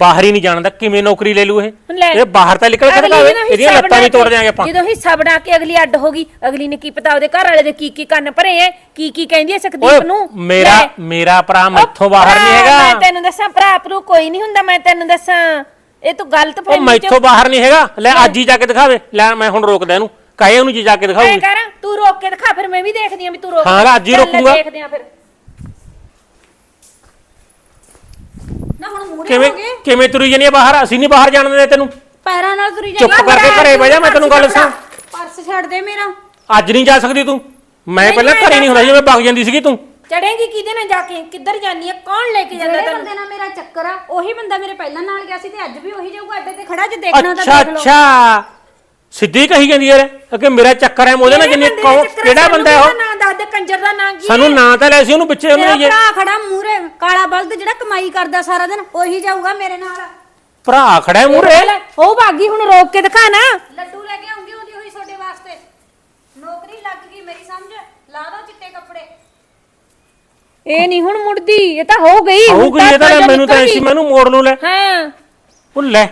ਬਾਹਰ ਹੀ ਨਹੀਂ ਜਾਣਦਾ ਕਿਵੇਂ ਨੌਕਰੀ ਲੈ ਲੂ ਇਹ? ਲੈ। ਇਹ ਬਾਹਰ ਤਾਂ ਨਿਕਲ ਕੇ ਅਗਲੀ ਦਿਖਾਵੇ। ਜਦੋਂ ਇਹਦੀਆਂ ਹਿੱਸਾ ਲੱਤਾਂ ਵੀ ਬਣਾ ਤੋੜ ਦਿਆਂਗੇ ਆਪਾਂ। ਜਦੋਂ ਹਿੱਸਾ ਬਣਾ ਕੇ ਅਗਲੀ ਅੱਡ ਹੋ ਗਈ ਅਗਲੀ ਨੇ ਕੀ ਪਤਾ ਉਹਦੇ ਘਰ ਵਾਲੇ ਦੇ ਕੀ ਕੀ ਕੰਨ ਭਰੇ ਐ ਕੀ ਕੀ ਕਹਿੰਦੀ ਐ ਓਏ ਸੁਖਦੀਪ ਨੂੰ? ਮੇਰਾ ਲੈ। ਮੇਰਾ ਭਰਾ ਉਹ ਮੈਥੋਂ ਬਾਹਰ ਨਹੀਂ ਭਰਾ, ਹੈਗਾ। ਮੈਂ ਤੈਨੂੰ ਦੱਸਾਂ ਭਰਾ ਭਰੂ ਕੋਈ ਨਹੀਂ ਹੁੰਦਾ ਮੈਂ ਤੈਨੂੰ ਦੱਸਾਂ। ਇਹ ਤੂੰ ਗਲਤ ਉਹ ਫਹਿਮੀ ਮੈਥੋਂ ਬਾਹਰ ਨਹੀਂ ਹੈਗਾ। ਲੈ ਅੱਜ ਹੀ ਜਾ ਕੇ ਦਿਖਾਵੇ। ਲੈ ਮੈਂ ਹੁਣ ਰੋਕਦਾ ਇਹਨੂੰ। ਕਾਹੇ ਉਹਨੂੰ ਜੀ ਜਾ ਕੇ ਦਿਖਾਊਗੀ। ਕਰ ਤੂੰ ਰੋਕ ਕੇ ਦਿਖਾ ਫਿਰ ਮੈਂ ਵੀ ਦੇਖਦੀ ਆਂ ਵੀ ਤੂੰ ਰੋਕ ਹਾਂ, ਹੀ ਚੱਲ ਰੋਕੂੰਗਾ। ਦੇਖਦੇ ਆਂ ਫਿਰ। ਨਾ ਹੁਣ ਮੂਰੇ ਕਿਵੇਂ ਹੋ ਗਏ। ਕਿਵੇਂ ਤੁਰੀ ਜਾਨੀ ਆ ਬਾਹਰ? ਅਸੀਂ ਨਹੀਂ ਬਾਹਰ ਜਾਣ ਦਿੰਦੇ ਤੈਨੂੰ। ਪੈਰਾਂ ਨਾਲ ਤੁਰੀ ਚੁੱਪ ਜਾਂਦੀ। ਕਰਕੇ ਘਰੇ ਬਹਿ ਜਾ ਮੈਂ ਤੈਨੂੰ ਗੱਲ ਦੱਸਾਂ। ਪਰਸ ਛੱਡ ਦੇ ਮੇਰਾ। ਅੱਜ ਨਹੀਂ ਜਾ ਸਕਦੀ ਤੂੰ। ਮੈਂ ਪਹਿਲਾਂ ਘਰੇ ਨਹੀਂ ਹੁੰਦਾ ਜਿਵੇਂ ਵਗ ਜਾਂਦੀ ਸੀਗੀ ਤੂੰ। ਚੜੇਂਗੀ ਕਿਹਦੇ ਨਾਲ ਜਾ ਕੇ? ਕਿੱਧਰ ਜਾਨੀ ਆ? ਕੌਣ ਲੈ ਕੇ ਜਾਂਦਾ ਜਿਹੜੇ ਤੈਨੂੰ? ਬੰਦੇ ਨਾਲ ਮੇਰਾ ਚੱਕਰ ਆ ਉਹੀ ਬੰਦਾ ਮੇਰੇ ਪਹਿਲਾਂ ਨਾਲ ਗਿਆ ਸੀ ਤੇ ਅੱਜ ਵੀ ਉਹੀ ਜਾਊਗਾ ਅੱਡੇ ਤੇ ਖੜਾ ਜੇ ਦੇਖਣਾ ਤਾਂ ਅੱਛਾ ਦੇਖ ਲਓ। ਅੱਛਾ। ਸਿੱਧੀ ਕਹੀ ਜਾਂਦੀ ਯਾਰ ਕਿ ਮੇਰਾ ਚੱਕਰ ਹੈ ਉਹਦੇ ਨਾਲ ਦਾ ਕੌਣ-? ਕਿਹੜਾ ਬੰਦਾ ਹੈ ਉਹ? ਨਾਂ ਦੱਸ ਦੇ ਕੰਜਰ ਦਾ ਨਾਂ ਕੀ ਹੈ? ਸਾਨੂੰ ਨਾਂ ਤਾਂ ਲੈ ਸੀ ਉਹਨੂੰ ਪਿੱਛੇ ਉਹਨੂੰ ਲਈਏ ਭਰਾ ਖੜਾ ਮੂਰੇ ਕਾਲਾ ਬਲਦ ਜਿਹੜਾ ਕਮਾਈ ਕਰਦਾ ਸਾਰਾ ਦਿਨ ਉਹੀ ਜਾਊਗਾ ਮੇਰੇ ਨਾਲ। ਭਰਾ ਖੜਾ ਹੈ ਮੂਰੇ ਉਹ ਭਾਗੀ ਹੁਣ ਰੋਕ ਕੇ ਦਿਖਾ ਨਾ। ਲੱਡੂ ਲੈ ਕੇ ਆਉਂਗੀ ਉਹਦੀ ਹੋਈ ਤੁਹਾਡੇ ਵਾਸਤੇ। ਨੌਕਰੀ ਲੱਗ ਗਈ ਮੇਰੀ ਸਮਝ ਲਾ ਦੋ ਚਿੱਟੇ ਕੱਪੜੇ। ਇਹ ਨਹੀਂ ਹੁਣ ਮੁੜਦੀ ਇਹ ਤਾਂ ਹੋ ਗਈ ਹੁਣ ਗਈ ਇਹ ਤਾਂ ਮੈਨੂੰ ਤਾਂ ਐਸੀ। ਮੈਨੂੰ ਮੋੜ ਲੂ ਲੈ। ਹਾਂ। ਉਹ ਲੈ।